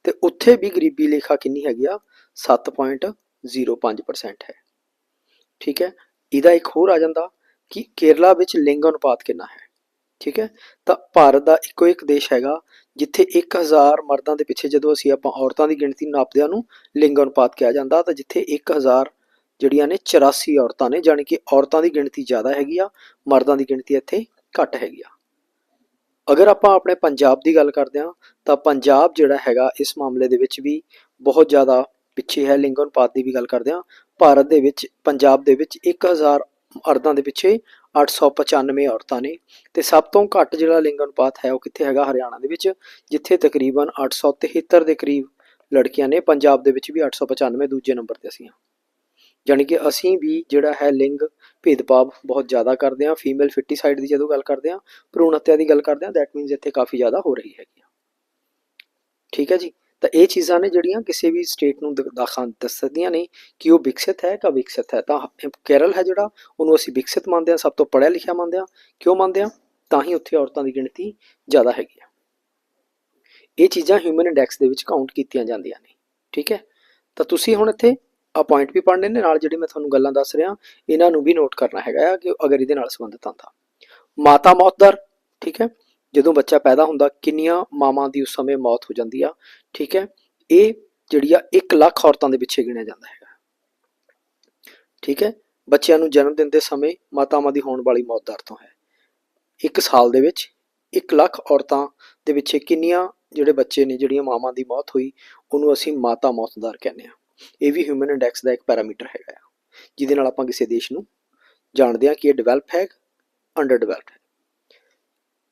ਤੇ ਉੱਥੇ ਵੀ ਗਰੀਬੀ ਰੇਖਾ ਕਿੰਨੀ ਹੈਗੀ ਆ? 7.05% ਹੈ। ਠੀਕ ਹੈ? ਇਹਦਾ ਇੱਕ ਹੋਰ ਆ ਜਾਂਦਾ ਕਿ ਕੇਰਲਾ ਵਿੱਚ ਲਿੰਗ ਅਨੁਪਾਤ ਕਿੰਨਾ ਹੈ? ਠੀਕ ਹੈ? ਤਾਂ ਭਾਰਤ ਦਾ ਇੱਕੋ ਇੱਕ ਦੇਸ਼ ਹੈਗਾ, ਜਿੱਥੇ 1000 ਮਰਦਾਂ ਦੇ ਪਿੱਛੇ ਜਦੋਂ ਅਸੀਂ ਆਪਾਂ ਔਰਤਾਂ ਦੀ ਗਿਣਤੀ ਨਾਪਦੇ ਹਾਂ ਨੂੰ ਲਿੰਗ ਅਨੁਪਾਤ ਕਿਹਾ ਜਾਂਦਾ, ਤਾਂ ਜਿੱਥੇ 1000 ਜਿਹੜੀਆਂ ਨੇ 84 ਔਰਤਾਂ ਨੇ, ਜਾਣੀ ਕਿ ਔਰਤਾਂ ਦੀ ਗਿਣਤੀ ਜ਼ਿਆਦਾ ਹੈਗੀ ਆ, ਮਰਦਾਂ ਦੀ ਗਿਣਤੀ ਇੱਥੇ ਘੱਟ ਹੈਗੀ ਆ। ਅਗਰ ਆਪਾਂ ਆਪਣੇ ਪੰਜਾਬ ਦੀ ਗੱਲ ਕਰਦੇ ਹਾਂ, ਤਾਂ ਪੰਜਾਬ ਜਿਹੜਾ ਹੈਗਾ, ਇਸ ਮਾਮਲੇ ਦੇ ਵਿੱਚ ਵੀ ਬਹੁਤ ਜ਼ਿਆਦਾ ਪਿੱਛੇ ਹੈ, ਲਿੰਗ ਅਨੁਪਾਤ ਦੀ ਵੀ ਗੱਲ ਕਰਦੇ ਹਾਂ। ਭਾਰਤ ਦੇ ਵਿੱਚ, ਪੰਜਾਬ ਦੇ ਵਿੱਚ 1000 ਮਰਦਾਂ ਦੇ ਪਿੱਛੇ 895 ਔਰਤਾਂ ਨੇ ਤੇ ਸਭ ਤੋਂ ਘੱਟ ਜਿਹੜਾ ਲਿੰਗ ਅਨੁਪਾਤ ਹੈ ਉਹ ਕਿੱਥੇ ਹੈਗਾ? ਹਰਿਆਣਾ ਦੇ ਵਿੱਚ, ਜਿੱਥੇ ਤਕਰੀਬਨ 873 ਦੇ ਕਰੀਬ ਲੜਕੀਆਂ ਨੇ, ਪੰਜਾਬ ਦੇ ਵਿੱਚ ਵੀ 895 ਦੂਜੇ ਨੰਬਰ ਤੇ ਅਸੀਂ ਹਾਂ। ਜਾਣੀ ਕਿ ਅਸੀਂ ਵੀ ਜਿਹੜਾ ਹੈ ਲਿੰਗ ਭੇਦਭਾਵ ਬਹੁਤ ਜ਼ਿਆਦਾ ਕਰਦੇ ਹਾਂ ਫੀਮੇਲ ਫਿਟੀਸਾਈਡ ਦੀ ਜਦੋਂ ਗੱਲ ਕਰਦੇ ਹਾਂ, ਭਰੂਣ ਹੱਤਿਆ ਦੀ ਗੱਲ ਕਰਦੇ ਹਾਂ ਦੈਟ ਮੀਨਸ ਇੱਥੇ ਕਾਫੀ ਜ਼ਿਆਦਾ ਹੋ ਰਹੀ ਹੈਗੀ ਠੀਕ ਹੈ ਜੀ? ਤਾਂ ਇਹ ਚੀਜ਼ਾਂ ਨੇ ਜਿਹੜੀਆਂ ਕਿਸੇ ਵੀ ਸਟੇਟ ਨੂੰ ਦ- ਦਾਖਾਂ ਦੱਸਦੀਆਂ ਨੇ ਕਿ ਉਹ ਵਿਕਸਿਤ ਹੈ ਕਿ ਵਿਕਸਿਤ ਹੈ। ਤਾਂ ਕੇਰਲ ਹੈ ਜਿਹੜਾ, ਉਹਨੂੰ ਅਸੀਂ ਵਿਕਸਿਤ ਮੰਨਦੇ ਹਾਂ, ਸਭ ਤੋਂ ਪੜ੍ਹਿਆ ਲਿਖਿਆ ਮੰਨਦੇ ਹਾਂ। ਕਿਉਂ ਮੰਨਦੇ ਹਾਂ? ਤਾਂ ਹੀ ਉੱਥੇ ਔਰਤਾਂ ਦੀ ਗਿਣਤੀ ਜ਼ਿਆਦਾ ਹੈਗੀ ਹੈ। ਇਹ ਚੀਜ਼ਾਂ ਹਿਊਮਨ ਇੰਡੈਕਸ ਦੇ ਵਿੱਚ ਕਾਊਂਟ ਕੀਤੀਆਂ ਜਾਂਦੀਆਂ ਨੇ। ਠੀਕ ਹੈ? ਤਾਂ ਤੁਸੀਂ ਹੁਣ ਇੱਥੇ ਆ ਪੁਆਇੰਟ ਵੀ ਪੜ੍ਹਨੇ ਨੇ, ਨਾਲ ਜਿਹੜੀ ਮੈਂ ਤੁਹਾਨੂੰ ਗੱਲਾਂ ਦੱਸ ਰਿਹਾ, ਇਹਨਾਂ ਨੂੰ ਵੀ ਨੋਟ ਕਰਨਾ ਹੈਗਾ ਆ ਕਿ ਅਗਰ ਇਹਦੇ ਨਾਲ ਸੰਬੰਧਿਤ ਆਂਦਾ ਮਾਤਾ ਮੌਤ ਦਰ, ਠੀਕ ਹੈ? ਜਦੋਂ ਬੱਚਾ ਪੈਦਾ ਹੁੰਦਾ, ਕਿੰਨੀਆਂ ਮਾਵਾਂ ਦੀ ਉਸ ਸਮੇਂ ਮੌਤ ਹੋ ਜਾਂਦੀ ਆ? ਠੀਕ ਹੈ? ਇਹ ਜਿਹੜੀ ਆ 1 ਲੱਖ ਔਰਤਾਂ ਦੇ ਪਿੱਛੇ ਗਿਣਿਆ ਜਾਂਦਾ ਹੈਗਾ। ਠੀਕ ਹੈ? ਬੱਚਿਆਂ ਨੂੰ ਜਨਮ ਦਿਨ ਦੇ ਸਮੇਂ ਮਾਤਾਵਾਂ ਦੀ ਹੋਣ ਵਾਲੀ ਮੌਤ ਦਰ ਤੋਂ ਹੈ। ਇੱਕ ਸਾਲ ਦੇ ਵਿੱਚ 1 ਲੱਖ ਔਰਤਾਂ ਦੇ ਪਿੱਛੇ ਕਿੰਨੀਆਂ ਜਿਹੜੇ ਬੱਚੇ ਨੇ, ਜਿਹੜੀਆਂ ਮਾਵਾਂ ਦੀ ਮੌਤ ਹੋਈ, ਉਹਨੂੰ ਅਸੀਂ ਮਾਤਾ ਮੌਤ ਦਰ ਕਹਿੰਦੇ ਆ ਇਹ ਵੀ ਹਿਊਮਨ ਇੰਡੈਕਸ ਦਾ ਇੱਕ ਪੈਰਾਮੀਟਰ ਹੈਗਾ ਆ, ਜਿਹਦੇ ਨਾਲ ਆਪਾਂ ਕਿਸੇ ਦੇਸ਼ ਨੂੰ ਜਾਣਦੇ ਹਾਂ ਕਿ ਇਹ ਡਿਵੈਲਪ ਹੈ ਅੰਡਰ ਡਿਵੈਲਪ ਹੈ।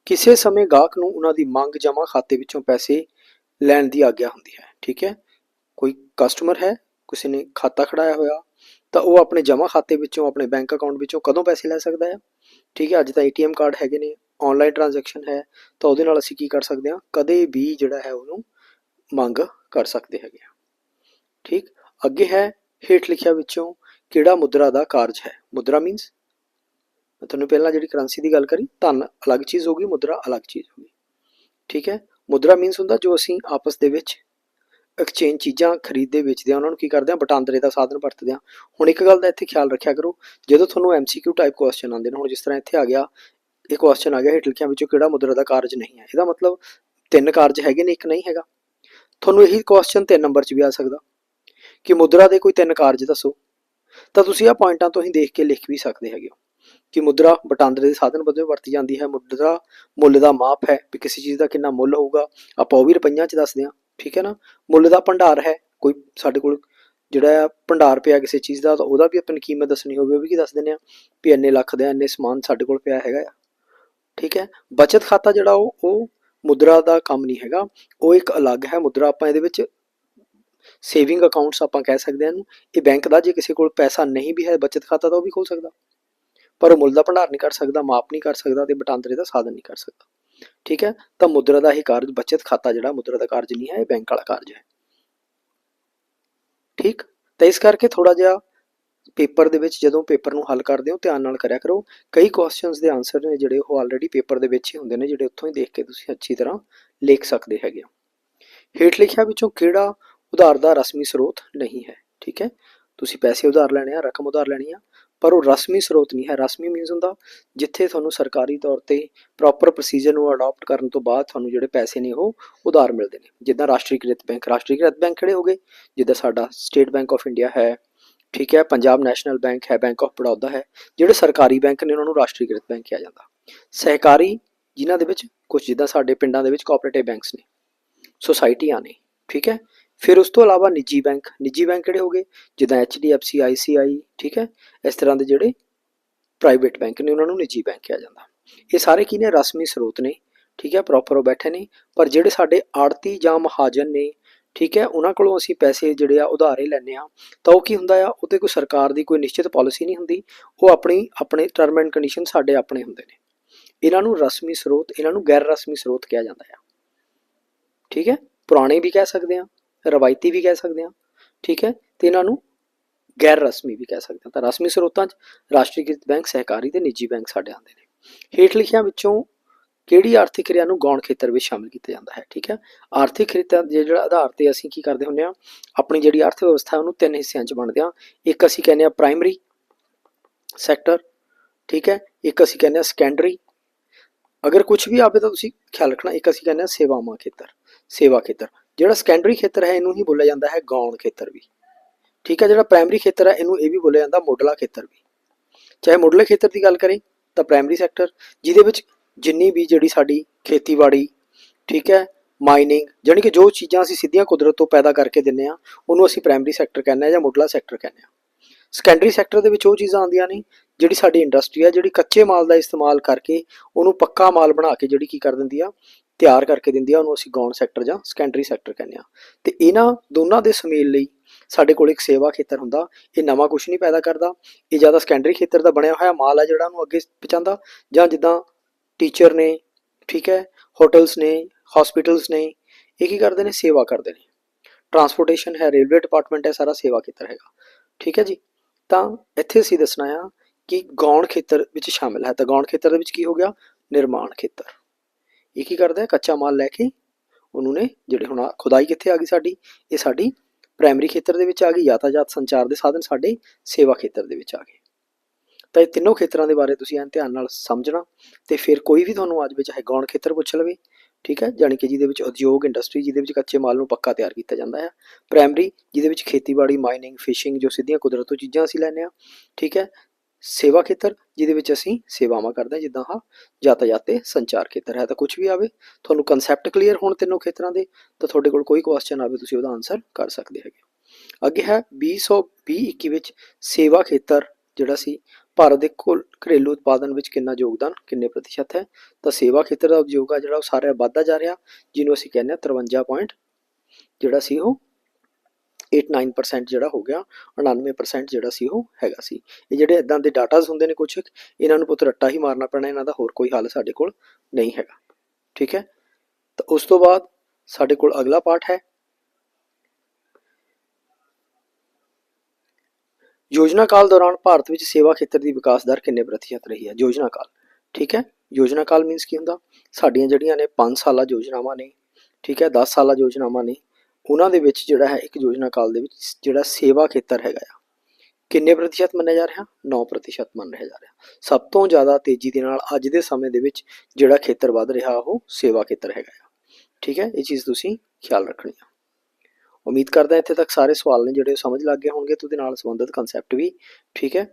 ਕਿਸੇ ਸਮੇਂ ਗਾਹਕ ਨੂੰ ਉਹਨਾਂ ਦੀ ਮੰਗ ਜਮ੍ਹਾਂ ਖਾਤੇ ਵਿੱਚੋਂ ਪੈਸੇ ਲੈਣ ਦੀ ਆਗਿਆ ਹੁੰਦੀ ਹੈ, ਠੀਕ ਹੈ? ਕੋਈ ਕਸਟਮਰ ਹੈ, ਕਿਸੇ ਨੇ ਖਾਤਾ ਖੜਾਇਆ ਹੋਇਆ, ਤਾਂ ਉਹ ਆਪਣੇ ਜਮ੍ਹਾਂ ਖਾਤੇ ਵਿੱਚੋਂ, ਆਪਣੇ ਬੈਂਕ ਅਕਾਊਂਟ ਵਿੱਚੋਂ ਕਦੋਂ ਪੈਸੇ ਲੈ ਸਕਦਾ ਹੈ? ਠੀਕ ਹੈ, ਅੱਜ ਤਾਂ ਏਟੀਐਮ ਕਾਰਡ ਹੈਗੇ ਨੇ ਆਨਲਾਈਨ ਟ੍ਰਾਂਜੈਕਸ਼ਨ ਹੈ, ਤਾਂ ਉਹਦੇ ਨਾਲ ਅਸੀਂ ਕੀ ਕਰ ਸਕਦੇ ਹਾਂ? ਕਦੇ ਵੀ ਜਿਹੜਾ ਹੈ ਉਹਨੂੰ ਮੰਗ ਕਰ ਸਕਦੇ ਹੈਗੇ ਹਾਂ। ਠੀਕ? ਅੱਗੇ ਹੈ, ਹੇਠ ਲਿਖਿਆ ਵਿੱਚੋਂ ਕਿਹੜਾ ਮੁਦਰਾ ਦਾ ਕਾਰਜ ਹੈ? ਮੁਦਰਾ ਮੀਨਸ ਮੈਂ ਤੁਹਾਨੂੰ ਪਹਿਲਾਂ ਜਿਹੜੀ ਕਰੰਸੀ ਦੀ ਗੱਲ ਕਰੀ, ਧਨ ਅਲੱਗ ਚੀਜ਼ ਹੋਗੀ ਮੁਦਰਾ ਅਲੱਗ ਚੀਜ਼ ਹੋਗੀ ਠੀਕ ਹੈ? ਮੁਦਰਾ ਮੀਨਸ ਹੁੰਦਾ ਜੋ ਅਸੀਂ ਆਪਸ ਦੇ ਵਿੱਚ ਐਕਸਚੇਂਜ ਚੀਜ਼ਾਂ ਖਰੀਦਦੇ, ਵੇਚਦੇ ਆ ਉਹਨਾਂ ਨੂੰ ਕੀ ਕਰਦੇ ਆ ਵਟਾਂਦਰੇ ਦਾ ਸਾਧਨ ਵਰਤਦੇ ਆ ਹੁਣ ਇੱਕ ਗੱਲ ਦਾ ਇੱਥੇ ਖਿਆਲ ਰੱਖਿਆ ਕਰੋ, ਜਦੋਂ ਤੁਹਾਨੂੰ ਐਮਸੀਕਿਊ ਟਾਈਪ ਕੁਐਸਚਨ ਆਉਂਦੇ ਨੇ, ਹੁਣ ਜਿਸ ਤਰ੍ਹਾਂ ਇੱਥੇ ਆ ਗਿਆ, ਇਹ ਕੁਐਸਚਨ ਆ ਗਿਆ ਹੇਠ ਲਿਖਿਆਂ ਵਿੱਚੋਂ ਕਿਹੜਾ ਮੁਦਰਾ ਦਾ ਕਾਰਜ ਨਹੀਂ ਹੈ? ਇਹਦਾ ਮਤਲਬ ਤਿੰਨ ਕਾਰਜ ਹੈਗੇ ਨੇ, ਇੱਕ ਨਹੀਂ ਹੈਗਾ। ਤੁਹਾਨੂੰ ਇਹੀ ਕੁਐਸਚਨ ਤਿੰਨ ਨੰਬਰ 'ਚ ਵੀ ਆ ਸਕਦਾ ਕਿ ਮੁਦਰਾ ਦੇ ਕੋਈ ਤਿੰਨ ਕਾਰਜ ਦੱਸੋ। ਤਾਂ ਤੁਸੀਂ ਆ ਪੁਆਇੰਟਾਂ ਤੋਂ ਹੀ ਦੇਖ ਕੇ ਲਿਖ ਵੀ ਸਕਦੇ ਹੈਗੇ ਹੋ। ਕਿ ਮੁਦਰਾ ਵਟਾਂਦਰੇ ਦੇ ਸਾਧਨ ਵਜੋਂ ਵਰਤੀ ਜਾਂਦੀ ਹੈ। ਮੁਦਰਾ ਮੁੱਲ ਦਾ ਮਾਪ ਹੈ ਵੀ ਕਿਸੇ ਚੀਜ਼ ਦਾ ਕਿੰਨਾ ਮੁੱਲ ਹੋਊਗਾ। ਆਪਾਂ ਉਹ ਵੀ ਰੁਪਈਆਂ 'ਚ ਦੱਸਦੇ ਹਾਂ। ਠੀਕ ਹੈ ਨਾ? ਮੁੱਲ ਦਾ ਭੰਡਾਰ ਹੈ। ਕੋਈ ਸਾਡੇ ਕੋਲ ਜਿਹੜਾ ਆ ਭੰਡਾਰ ਪਿਆ ਕਿਸੇ ਚੀਜ਼ ਦਾ, ਤਾਂ ਉਹਦਾ ਵੀ ਆਪਾਂ ਨੂੰ ਕੀਮਤ ਦੱਸਣੀ ਹੋਵੇ ਉਹ ਵੀ ਕੀ ਦੱਸ ਦਿੰਦੇ ਆ ਵੀ ਇੰਨੇ ਲੱਖ ਦਾ, ਇੰਨੇ ਸਮਾਨ ਸਾਡੇ ਕੋਲ ਪਿਆ ਹੈਗਾ ਆ। ਠੀਕ ਹੈ? ਬਚਤ ਖਾਤਾ ਜਿਹੜਾ ਉਹ ਉਹ ਮੁਦਰਾ ਦਾ ਕੰਮ ਨਹੀਂ ਹੈਗਾ। ਉਹ ਇੱਕ ਅਲੱਗ ਹੈ ਮੁਦਰਾ। ਆਪਾਂ ਇਹਦੇ ਵਿੱਚ ਸੇਵਿੰਗ ਅਕਾਊਂਟਸ ਆਪਾਂ ਕਹਿ ਸਕਦੇ ਹਾਂ ਇਹਨੂੰ। ਇਹ ਬੈਂਕ ਦਾ, ਜੇ ਕਿਸੇ ਕੋਲ ਪੈਸਾ ਨਹੀਂ ਵੀ ਹੈ ਬਚਤ ਖਾਤਾ, ਤਾਂ ਉਹ ਵੀ ਖੋਲ ਸਕਦਾ। ਪਰ ਉਹ ਮੁੱਲ ਦਾ ਭੰਡਾਰ ਨਹੀਂ ਕਰ ਸਕਦਾ, ਮਾਪ ਨਹੀਂ ਕਰ ਸਕਦਾ ਤੇ ਵਟਾਂਦਰੇ ਦਾ ਸਾਧਨ ਨਹੀਂ ਕਰ ਸਕਦਾ। ਠੀਕ ਹੈ? ਤਾਂ ਮੁਦਰਾ ਦਾ ਹੀ ਕਾਰਜ, ਬਚਤ ਖਾਤਾ ਜਿਹੜਾ ਮੁਦਰਾ ਦਾ ਕਾਰਜ ਨਹੀਂ ਹੈ, ਇਹ ਬੈਂਕ ਵਾਲਾ ਕਾਰਜ ਹੈ। ਠੀਕ? ਤਾਂ ਇਸ ਕਰਕੇ ਥੋੜਾ ਜਿਹਾ ਪੇਪਰ ਦੇ ਵਿੱਚ ਜਦੋਂ ਪੇਪਰ ਨੂੰ ਹੱਲ ਕਰਦੇ ਹੋ, ਧਿਆਨ ਨਾਲ ਕਰਿਆ ਕਰੋ। ਕਈ ਕੁਐਸਚਨਸ ਦੇ ਆਨਸਰ ਨੇ ਜਿਹੜੇ ਉਹ ਆਲਰੇਡੀ ਪੇਪਰ ਦੇ ਵਿੱਚ ਹੀ ਹੁੰਦੇ ਨੇ, ਜਿਹੜੇ ਉੱਥੋਂ ਹੀ ਦੇਖ ਕੇ ਤੁਸੀਂ ਅੱਛੀ ਤਰ੍ਹਾਂ ਲਿਖ ਸਕਦੇ ਹੈਗੇ ਹੋ। ਹੇਠ ਲਿਖਿਆ ਵਿੱਚੋਂ ਕਿਹੜਾ ਉਧਾਰ ਦਾ ਰਸਮੀ ਸਰੋਤ ਨਹੀਂ ਹੈ? ਠੀਕ ਹੈ? ਤੁਸੀਂ ਪੈਸੇ ਉਧਾਰ ਲੈਣੇ ਆ, ਰਕਮ ਉਧਾਰ ਲੈਣੀ ਆ। ਪਰ ਉਹ ਰਸਮੀ ਸਰੋਤ ਨਹੀਂ ਹੈ। ਰਸਮੀ ਮੀਨਸ ਹੁੰਦਾ ਜਿੱਥੇ ਤੁਹਾਨੂੰ ਸਰਕਾਰੀ ਤੌਰ ਤੇ ਪ੍ਰੋਪਰ ਪ੍ਰੋਸੀਜਰ ਨੂੰ ਅਡਾਪਟ ਕਰਨ ਤੋਂ ਬਾਅਦ ਤੁਹਾਨੂੰ ਜਿਹੜੇ ਪੈਸੇ ਨੇ ਉਹ ਉਧਾਰ ਮਿਲਦੇ ਨੇ। ਜਿੱਦਾਂ ਰਾਸ਼ਟਰੀਕ੍ਰਿਤ ਬੈਂਕ ਰਾਸ਼ਟਰੀਕ੍ਰਿਤ ਬੈਂਕ ਕਿਹੜੇ ਹੋਗੇ ਜਿੱਦਾਂ ਸਾਡਾ ਸਟੇਟ ਬੈਂਕ ਆਫ ਇੰਡੀਆ ਹੈ, ਠੀਕ ਹੈ, ਪੰਜਾਬ ਨੈਸ਼ਨਲ ਬੈਂਕ ਹੈ ਬੈਂਕ ਆਫ ਬੜੌਦਾ ਹੈ, ਜਿਹੜੇ ਸਰਕਾਰੀ ਬੈਂਕ ਨੇ ਉਹਨਾਂ ਨੂੰ ਰਾਸ਼ਟਰੀਕ੍ਰਿਤ ਬੈਂਕ ਕਿਹਾ ਜਾਂਦਾ। ਸਹਿਕਾਰੀ ਜਿਨ੍ਹਾਂ ਦੇ ਵਿੱਚ ਕੁਝ ਜਿੱਦਾਂ ਸਾਡੇ ਪਿੰਡਾਂ ਦੇ ਵਿੱਚ ਕੋਆਪਰੇਟਿਵ ਬੈਂਕਸ ਨੇ ਸੁਸਾਇਟੀਆਂ ਨੇ, ਠੀਕ ਹੈ ਫਿਰ ਉਸ ਤੋਂ ਇਲਾਵਾ ਨਿੱਜੀ ਬੈਂਕ ਨਿੱਜੀ ਬੈਂਕ ਕਿਹੜੇ ਹੋਗੇ ਜਿੱਦਾਂ HDFC ICI ਠੀਕ ਹੈ? ਇਸ ਤਰ੍ਹਾਂ ਦੇ ਜਿਹੜੇ ਪ੍ਰਾਈਵੇਟ ਬੈਂਕ ਨੇ, ਉਹਨਾਂ ਨੂੰ ਨਿੱਜੀ ਬੈਂਕ ਕਿਹਾ ਜਾਂਦਾ। ਇਹ ਸਾਰੇ ਕੀ ਨੇ? ਰਸਮੀ ਸਰੋਤ ਨੇ, ਠੀਕ ਹੈ? ਪ੍ਰੋਪਰ ਉਹ ਬੈਠੇ ਨੇ। ਪਰ ਜਿਹੜੇ ਸਾਡੇ ਆੜਤੀ ਜਾਂ ਮਹਾਜਨ ਨੇ, ਠੀਕ ਹੈ? ਉਹਨਾਂ ਕੋਲੋਂ ਅਸੀਂ ਪੈਸੇ ਜਿਹੜੇ ਆ, ਉਧਾਰੇ ਲੈਣੇ ਆ ਤਾਂ ਉਹ ਕੀ ਹੁੰਦਾ ਆ? ਉਹਤੇ ਕੋਈ ਸਰਕਾਰ ਦੀ ਕੋਈ ਨਿਸ਼ਚਿਤ ਪਾਲਿਸੀ ਨਹੀਂ ਹੁੰਦੀ। ਉਹ ਆਪਣੀ, ਆਪਣੇ ਟਰਮ ਐਂਡ ਕੰਡੀਸ਼ਨ ਸਾਡੇ ਆਪਣੇ ਹੁੰਦੇ ਨੇ। ਇਹਨਾਂ ਨੂੰ ਰਸਮੀ ਸਰੋਤ, ਇਹਨਾਂ ਨੂੰ ਗੈਰ ਰਸਮੀ ਸਰੋਤ ਕਿਹਾ ਜਾਂਦਾ ਆ। ਠੀਕ ਹੈ? ਪੁਰਾਣੇ ਵੀ ਕਹਿ ਸਕਦੇ ਆ ਰਵਾਇਤੀ ਵੀ ਕਹਿ ਸਕਦੇ ਹਾਂ, ਠੀਕ ਹੈ, ਤੇ ਇਹਨਾਂ ਨੂੰ ਗੈਰ ਰਸਮੀ ਵੀ ਕਹਿ ਸਕਦੇ ਹਾਂ। ਤਾਂ ਰਸਮੀ ਸਰੋਤਾਂ 'ਚ ਰਾਸ਼ਟਰੀਕ੍ਰਿਤ ਬੈਂਕ, ਸਹਿਕਾਰੀ ਤੇ ਨਿੱਜੀ ਬੈਂਕ ਸਾਡੇ ਆਉਂਦੇ ਨੇ। ਹੇਠ ਲਿਖਿਆਂ ਵਿੱਚੋਂ ਕਿਹੜੀ ਆਰਥਿਕ ਕਿਰਿਆ ਨੂੰ ਗੌਣ ਖੇਤਰ ਵਿੱਚ ਸ਼ਾਮਿਲ ਕੀਤਾ ਜਾਂਦਾ ਹੈ, ਠੀਕ ਹੈ? ਆਰਥਿਕ ਕਿਰਿਆ ਦੇ ਜਿਹੜਾ ਆਧਾਰ ਤੇ ਅਸੀਂ ਕੀ ਕਰਦੇ ਹੁੰਦੇ ਆ ਆਪਣੀ ਜਿਹੜੀ ਅਰਥ ਵਿਵਸਥਾ ਉਹਨੂੰ ਤਿੰਨ ਹਿੱਸਿਆਂ 'ਚ ਵੰਡਦੇ ਆ ਇੱਕ ਅਸੀਂ ਕਹਿੰਦੇ ਆ ਪ੍ਰਾਇਮਰੀ ਸੈਕਟਰ, ਠੀਕ ਹੈ? ਇੱਕ ਅਸੀਂ ਕਹਿੰਦੇ ਆ ਸੈਕੰਡਰੀ। ਅਗਰ ਕੁਝ ਵੀ ਆਵੇ ਤਾਂ ਤੁਸੀਂ ਖਿਆਲ ਰੱਖਣਾ, ਇੱਕ ਅਸੀਂ ਕਹਿੰਦੇ ਆ ਸੇਵਾਵਾਂ ਖੇਤਰ, ਸੇਵਾ ਖੇਤਰ। ਜਿਹੜਾ ਸੈਕੰਡਰੀ ਖੇਤਰ ਹੈ, ਇਹਨੂੰ ਹੀ ਬੋਲਿਆ ਜਾਂਦਾ ਹੈ ਗੌਣ ਖੇਤਰ ਵੀ। ਠੀਕ ਹੈ, ਜਿਹੜਾ ਪ੍ਰਾਇਮਰੀ ਖੇਤਰ ਹੈ, ਇਹਨੂੰ ਇਹ ਵੀ ਬੋਲਿਆ ਜਾਂਦਾ ਮੁੱਢਲਾ ਖੇਤਰ ਵੀ। ਚਾਹੇ ਮੁੱਢਲੇ ਖੇਤਰ ਦੀ ਗੱਲ ਕਰੇ, ਤਾਂ ਪ੍ਰਾਇਮਰੀ ਸੈਕਟਰ ਜਿਹਦੇ ਵਿੱਚ ਜਿੰਨੀ ਵੀ ਜਿਹੜੀ ਸਾਡੀ ਖੇਤੀਬਾੜੀ, ਠੀਕ ਹੈ ਮਾਈਨਿੰਗ ਜਾਣੀ ਕਿ ਜੋ ਚੀਜ਼ਾਂ ਅਸੀਂ ਸਿੱਧੀਆਂ ਕੁਦਰਤ ਤੋਂ ਪੈਦਾ ਕਰਕੇ ਦਿੰਨੇ ਆ ਉਹਨੂੰ ਅਸੀਂ ਪ੍ਰਾਇਮਰੀ ਸੈਕਟਰ ਕਹਿੰਦੇ ਆ ਜਾਂ ਮੁੱਢਲਾ ਸੈਕਟਰ ਕਹਿੰਦੇ ਆ ਸੈਕੰਡਰੀ ਸੈਕਟਰ ਦੇ ਵਿੱਚ ਉਹ ਚੀਜ਼ਾਂ ਆਉਂਦੀਆਂ ਨੇ, ਜਿਹੜੀ ਸਾਡੀ ਇੰਡਸਟਰੀ ਆ ਜਿਹੜੀ ਕੱਚੇ ਮਾਲ ਦਾ ਇਸਤੇਮਾਲ ਕਰਕੇ ਉਹਨੂੰ ਪੱਕਾ ਮਾਲ ਬਣਾ ਕੇ ਜਿਹੜੀ ਕੀ ਕਰ ਦਿੰਦੀ ਆ ਤਿਆਰ ਕਰਕੇ ਦਿੰਦੀ ਆ, ਉਹਨੂੰ ਅਸੀਂ ਗੌਣ ਸੈਕਟਰ ਜਾਂ ਸੈਕੰਡਰੀ ਸੈਕਟਰ ਕਹਿੰਦੇ ਆ। ਤੇ ਇਹਨਾਂ ਦੋਨਾਂ ਦੇ ਸੁਮੇਲ ਲਈ ਸਾਡੇ ਕੋਲ ਇੱਕ ਸੇਵਾ ਖੇਤਰ ਹੁੰਦਾ, ਇਹ ਨਵਾਂ ਕੁਝ ਨਹੀਂ ਪੈਦਾ ਕਰਦਾ, ਇਹ ਜ਼ਿਆਦਾ ਸੈਕੰਡਰੀ ਖੇਤਰ ਦਾ ਬਣਿਆ ਹੋਇਆ ਮਾਲ ਆ ਜਿਹੜਾ ਉਹਨੂੰ ਅੱਗੇ ਪਹੁੰਚਾਉਂਦਾ, ਜਾਂ ਜਿੱਦਾਂ ਟੀਚਰ ਨੇ, ਠੀਕ ਹੈ ਹੋਟਲਸ ਨੇ ਹਸਪੀਟਲਸ ਨੇ, ਇਹ ਕੀ ਕਰਦੇ ਨੇ, ਸੇਵਾ ਕਰਦੇ ਨੇ। ਟਰਾਂਸਪੋਰਟੇਸ਼ਨ ਹੈ ਰੇਲਵੇ ਡਿਪਾਰਟਮੈਂਟ ਹੈ, ਸਾਰਾ ਸੇਵਾ ਖੇਤਰ ਹੈਗਾ। ਠੀਕ ਹੈ ਜੀ? ਤਾਂ ਇੱਥੇ ਅਸੀਂ ਦੱਸਣਾ ਆ ਕਿ ਗੌਣ ਖੇਤਰ ਵਿੱਚ ਸ਼ਾਮਿਲ ਹੈ। ਤਾਂ ਗੌਣ ਖੇਤਰ ਦੇ ਵਿੱਚ ਕੀ ਹੋ ਗਿਆ? ਨਿਰਮਾਣ ਖੇਤਰ। ਇਹ ਕੀ ਕਰਦਾ ਹੈ, ਕੱਚਾ ਮਾਲ ਲੈ ਕੇ ਉਹਨੂੰ ਨੇ ਜਿਹੜੇ ਹੁਣ ਖੁਦਾਈ ਕਿੱਥੇ ਆ ਗਈ ਸਾਡੀ, ਇਹ ਸਾਡੀ ਪ੍ਰਾਇਮਰੀ ਖੇਤਰ ਦੇ ਵਿੱਚ ਆ ਗਈ, ਯਾਤਾਯਾਤ ਸੰਚਾਰ ਦੇ ਸਾਧਨ ਸਾਡੇ ਸੇਵਾ ਖੇਤਰ ਦੇ ਵਿੱਚ ਆ ਗਏ। ਤਾਂ ਇਹ ਤਿੰਨੋਂ ਖੇਤਰਾਂ ਦੇ ਬਾਰੇ ਤੁਸੀਂ ਐਨ ਧਿਆਨ ਨਾਲ ਸਮਝਣਾ ਤੇ ਫਿਰ ਕੋਈ ਵੀ ਤੁਹਾਨੂੰ ਅੱਜ ਵਿੱਚ ਹੈ ਗੌਣ ਖੇਤਰ ਪੁੱਛ ਲਵੇ, ਠੀਕ ਹੈ? ਜਾਣੀ ਕਿ ਜਿਹਦੇ ਵਿੱਚ ਉਦਯੋਗ ਇੰਡਸਟਰੀ ਜਿਹਦੇ ਵਿੱਚ ਕੱਚੇ ਮਾਲ ਨੂੰ ਪੱਕਾ ਤਿਆਰ ਕੀਤਾ ਜਾਂਦਾ ਹੈ। ਪ੍ਰਾਇਮਰੀ ਜਿਹਦੇ ਵਿੱਚ ਖੇਤੀਬਾੜੀ ਮਾਈਨਿੰਗ ਫਿਸ਼ਿੰਗ ਜੋ ਸਿੱਧੀਆਂ ਕੁਦਰਤੋਂ ਚੀਜ਼ਾਂ ਅਸੀਂ ਲੈਂਦੇ ਆ ਠੀਕ ਹੈ? ਸੇਵਾ ਖੇਤਰ, ਜਿਹਦੇ ਵਿੱਚ ਅਸੀਂ ਸੇਵਾਵਾਂ ਕਰਦੇ ਹਾਂ, ਜਿੱਦਾਂ ਹਾਂ ਯਾਤਾਯਾਤ ਤੇ ਸੰਚਾਰ ਖੇਤਰ ਹੈ, ਤਾਂ ਕੁਝ ਵੀ ਆਵੇ, ਤੁਹਾਨੂੰ ਕਨਸੈਪਟ ਕਲੀਅਰ ਹੋਣ ਤਿੰਨੋਂ ਖੇਤਰਾਂ ਦੇ, ਤਾਂ ਤੁਹਾਡੇ ਕੋਲ ਕੋਈ ਕੁਐਸਚਨ ਆਵੇ, ਤੁਸੀਂ ਉਹਦਾ ਆਨਸਰ ਕਰ ਸਕਦੇ ਹੈਗੇ ਅੱਗੇ ਹੈ 2020-21 ਵਿੱਚ ਸੇਵਾ ਖੇਤਰ, ਜਿਹੜਾ ਸੀ, ਭਾਰਤ ਦੇ ਕੁੱਲ ਘਰੇਲੂ ਉਤਪਾਦਨ ਵਿੱਚ ਕਿੰਨਾ ਯੋਗਦਾਨ, ਕਿੰਨੇ ਪ੍ਰਤੀਸ਼ਤ ਹੈ, ਤਾਂ ਸੇਵਾ ਖੇਤਰ ਦਾ ਉਦਯੋਗ ਆ ਜਿਹੜਾ, ਉਹ ਸਾਰਾ ਵੱਧਦਾ ਜਾ ਰਿਹਾ, ਜਿਹਨੂੰ ਅਸੀਂ ਕਹਿੰਦੇ ਹਾਂ 53 ਪੁਆਇੰਟ ਜਿਹੜਾ ਸੀ ਉਹ 89% ਜਿਹੜਾ ਹੋ ਗਿਆ 99% ਜਿਹੜਾ ਸੀ ਉਹ ਹੈਗਾ ਸੀ। ਇਹ ਜਿਹੜੇ ਇਦਾਂ ਦੇ ਡਾਟਾਸ ਹੁੰਦੇ ਨੇ ਕੁਝ ਇਹਨਾਂ ਨੂੰ ਪੁੱਤ ਰੱਟਾ ਹੀ ਮਾਰਨਾ ਪੈਣਾ, ਇਹਨਾਂ ਦਾ ਹੋਰ ਕੋਈ ਹੱਲ ਸਾਡੇ ਕੋਲ ਨਹੀਂ ਹੈਗਾ। ਠੀਕ ਹੈ? ਤਾਂ ਉਸ ਤੋਂ ਬਾਅਦ ਸਾਡੇ ਕੋਲ ਅਗਲਾ ਪਾਠ ਹੈ। ਯੋਜਨਾ ਕਾਲ ਦੌਰਾਨ ਭਾਰਤ ਵਿੱਚ ਸੇਵਾ ਖੇਤਰ ਦੀ ਵਿਕਾਸ ਦਰ ਕਿੰਨੇ ਪ੍ਰਤੀਸ਼ਤ ਰਹੀ ਹੈ? ਯੋਜਨਾ ਕਾਲ। ਠੀਕ ਹੈ? ਯੋਜਨਾ ਕਾਲ ਮੀਨਸ ਕੀ ਹੁੰਦਾ? ਸਾਡੀਆਂ ਜਿਹੜੀਆਂ ਨੇ 5 ਸਾਲਾ ਯੋਜਨਾਵਾਂ ਨੇ, ਠੀਕ ਹੈ? 10 ਸਾਲਾ ਯੋਜਨਾਵਾਂ ਨੇ ਉਹਨਾਂ ਦੇ ਵਿੱਚ ਜਿਹੜਾ ਹੈ ਇੱਕ ਯੋਜਨਾ ਕਾਲ ਦੇ ਵਿੱਚ ਜਿਹੜਾ ਸੇਵਾ ਖੇਤਰ ਹੈਗਾ ਆ, ਕਿੰਨੇ ਪ੍ਰਤੀਸ਼ਤ ਮੰਨਿਆ ਜਾ ਰਿਹਾ? 9 ਪ੍ਰਤੀਸ਼ਤ ਮੰਨ ਰਿਹਾ ਜਾ ਰਿਹਾ। ਸਭ ਤੋਂ ਜ਼ਿਆਦਾ ਤੇਜ਼ੀ ਦੇ ਨਾਲ ਅੱਜ ਦੇ ਸਮੇਂ ਦੇ ਵਿੱਚ ਜਿਹੜਾ ਖੇਤਰ ਵੱਧ ਰਿਹਾ, ਉਹ ਸੇਵਾ ਖੇਤਰ ਹੈਗਾ ਆ। ਠੀਕ ਹੈ? ਇਹ ਚੀਜ਼ ਤੁਸੀਂ ਖਿਆਲ ਰੱਖਣੀ ਆ। ਉਮੀਦ ਕਰਦਾ ਇੱਥੇ ਤੱਕ ਸਾਰੇ ਸਵਾਲ ਨੇ ਜਿਹੜੇ ਉਹ ਸਮਝ ਲੱਗ ਗਏ ਹੋਣਗੇ, ਤੇ ਉਹਦੇ ਨਾਲ ਸੰਬੰਧਿਤ ਕਨਸੈਪਟ ਵੀ, ਠੀਕ ਹੈ?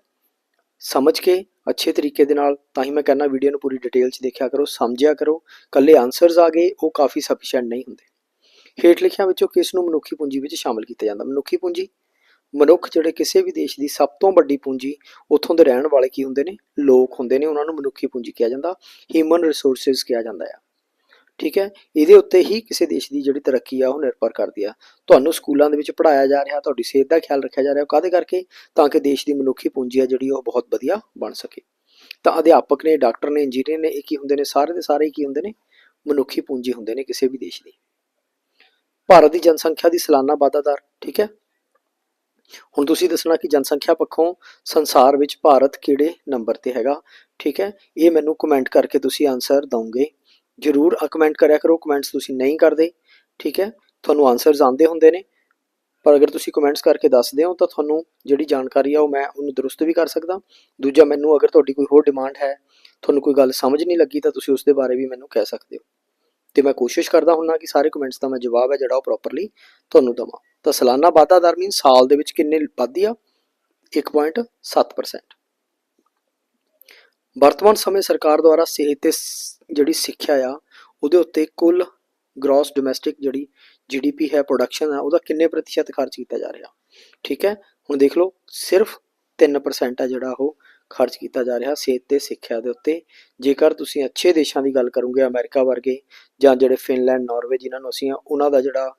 ਸਮਝ ਕੇ ਅੱਛੇ ਤਰੀਕੇ ਦੇ ਨਾਲ, ਤਾਂ ਹੀ ਮੈਂ ਕਹਿੰਦਾ ਵੀਡੀਓ ਨੂੰ ਪੂਰੀ ਡਿਟੇਲ 'ਚ ਦੇਖਿਆ ਕਰੋ, ਸਮਝਿਆ ਕਰੋ। ਕੱਲੇ ਆਨਸਰਸ ਆ ਗਏ, ਉਹ ਕਾਫੀ ਸਫੀਸ਼ੀਐਂਟ ਨਹੀਂ ਹੁੰਦੇ। ਹੇਠ ਲਿਖਿਆਂ ਵਿੱਚੋਂ ਕਿਸ ਨੂੰ ਮਨੁੱਖੀ ਪੂੰਜੀ ਵਿੱਚ ਸ਼ਾਮਲ ਕੀਤਾ ਜਾਂਦਾ? ਮਨੁੱਖੀ ਪੂੰਜੀ, ਮਨੁੱਖ ਜਿਹੜੇ ਕਿਸੇ ਵੀ ਦੇਸ਼ ਦੀ ਸਭ ਤੋਂ ਵੱਡੀ ਪੂੰਜੀ, ਉੱਥੋਂ ਦੇ ਰਹਿਣ ਵਾਲੇ ਕੀ ਹੁੰਦੇ ਨੇ? ਲੋਕ ਹੁੰਦੇ ਨੇ, ਉਹਨਾਂ ਨੂੰ ਮਨੁੱਖੀ ਪੂੰਜੀ ਕਿਹਾ ਜਾਂਦਾ। ਹਿਊਮਨ ਰਿਸੋਰਸਸ ਕਿਹਾ ਜਾਂਦਾ ਆ। ਠੀਕ ਹੈ? ਇਹਦੇ ਉੱਤੇ ਹੀ ਕਿਸੇ ਦੇਸ਼ ਦੀ ਜਿਹੜੀ ਤਰੱਕੀ ਆ, ਉਹ ਨਿਰਭਰ ਕਰਦੀ ਆ। ਤੁਹਾਨੂੰ ਸਕੂਲਾਂ ਦੇ ਵਿੱਚ ਪੜਾਇਆ ਜਾ ਰਿਹਾ, ਤੁਹਾਡੀ ਸਿਹਤ ਦਾ ਖਿਆਲ ਰੱਖਿਆ ਜਾ ਰਿਹਾ ਕਾਹਦੇ ਕਰਕੇ? ਤਾਂ ਕਿ ਦੇਸ਼ ਦੀ ਮਨੁੱਖੀ ਪੂੰਜੀ ਆ, ਜਿਹੜੀ ਉਹ ਬਹੁਤ ਵਧੀਆ ਬਣ ਸਕੇ। ਤਾਂ ਅਧਿਆਪਕ ਨੇ, ਡਾਕਟਰ ਨੇ, ਇੰਜੀਨੀਅਰ ਨੇ, ਇਹ ਕੀ ਹੁੰਦੇ ਨੇ? ਸਾਰੇ ਦੇ ਸਾਰੇ ਹੀ ਕੀ ਹੁੰਦੇ ਨੇ? ਮਨੁੱਖੀ ਪੂੰਜੀ ਹੁੰਦੇ ਨੇ ਕਿਸੇ ਵੀ ਦੇਸ਼ ਦੀ। ਭਾਰਤ ਦੀ ਜਨਸੰਖਿਆ ਦੀ ਸਾਲਾਨਾ ਵਾਧਾ ਦਰ ਠੀਕ ਹੈ? ਹੁਣ ਤੁਸੀਂ ਦੱਸਣਾ ਕਿ ਜਨਸੰਖਿਆ ਪੱਖੋਂ ਸੰਸਾਰ ਵਿੱਚ ਭਾਰਤ ਕਿਹੜੇ ਨੰਬਰ ਤੇ ਹੈਗਾ, ਠੀਕ ਹੈ? ਇਹ ਮੈਨੂੰ ਕਮੈਂਟ ਕਰਕੇ ਤੁਸੀਂ ਆਨਸਰ ਦਵੋਗੇ ਜਰੂਰ ਕਮੈਂਟ ਕਰਿਆ ਕਰੋ ਕਮੈਂਟਸ ਤੁਸੀਂ ਨਹੀਂ ਕਰਦੇ, ਠੀਕ ਹੈ? ਤੁਹਾਨੂੰ ਆਨਸਰਸ ਆਉਂਦੇ ਹੁੰਦੇ ਨੇ, ਪਰ ਅਗਰ ਤੁਸੀਂ ਕਮੈਂਟਸ ਕਰਕੇ ਦੱਸਦੇ ਹੋ ਤਾਂ ਤੁਹਾਨੂੰ ਜਿਹੜੀ ਜਾਣਕਾਰੀ ਆ ਉਹ ਮੈਂ ਉਹਨੂੰ ਦਰੁਸਤ ਵੀ ਕਰ ਸਕਦਾ। ਦੂਜਾ ਮੈਨੂੰ ਅਗਰ ਤੁਹਾਡੀ ਕੋਈ ਹੋਰ ਡਿਮਾਂਡ ਹੈ, ਤੁਹਾਨੂੰ ਕੋਈ ਗੱਲ ਸਮਝ ਨਹੀਂ ਲੱਗੀ ਤਾਂ ਤੁਸੀਂ ਉਸ ਦੇ ਬਾਰੇ ਵੀ ਮੈਨੂੰ ਕਹਿ ਸਕਦੇ ਹੋ। ਤੇ ਮੈਂ ਕੋਸ਼ਿਸ਼ ਕਰਦਾ ਹੁੰਨਾ ਕਿ ਸਾਰੇ ਕਮੈਂਟਸ ਦਾ ਮੈਂ ਜਵਾਬ ਹੈ ਜਿਹੜਾ ਉਹ ਪ੍ਰੋਪਰਲੀ ਤੁਹਾਨੂੰ ਦਵਾਂ। ਤਾਂ ਸਾਲਾਨਾ ਵਾਧਾ ਦਰ ਮੀਨ ਸਾਲ ਦੇ ਵਿੱਚ ਕਿੰਨੇ ਵੱਧਦੀ ਆ? 1.7% ਵਰਤਮਾਨ ਸਮੇਂ ਸਰਕਾਰ ਦੁਆਰਾ ਸਿਹਤ ਤੇ ਜਿਹੜੀ ਸਿੱਖਿਆ ਆ, ਉਹਦੇ ਉੱਤੇ ਕੁੱਲ ਗ੍ਰੋਸ ਡੋਮੈਸਟਿਕ ਜਿਹੜੀ ਜੀਡੀਪੀ ਹੈ ਪ੍ਰੋਡਕਸ਼ਨ ਹੈ, ਉਹਦਾ ਕਿੰਨੇ ਪ੍ਰਤੀਸ਼ਤ ਖਰਚ ਕੀਤਾ ਜਾ ਰਿਹਾ? ਠੀਕ ਹੈ? ਹੁਣ ਦੇਖ ਲਓ, ਸਿਰਫ 3% ਆ ਜਿਹੜਾ ਉਹ ਖਰਚ ਕੀਤਾ ਜਾ ਰਿਹਾ ਸਿਹਤ ਤੇ ਸਿੱਖਿਆ ਦੇ ਉੱਤੇ। ਜੇਕਰ ਤੁਸੀਂ ਅੱਛੇ ਦੇਸ਼ਾਂ ਦੀ ਗੱਲ ਕਰੋਗੇ ਅਮਰੀਕਾ ਵਰਗੇ ਜਾਂ ਜਿਹੜੇ ਫਿਨਲੈਂਡ ਨਾਰਵੇ ਜਿਨ੍ਹਾਂ ਨੂੰ ਅਸੀਂ ਆ, ਉਹਨਾਂ ਦਾ ਜਿਹੜਾ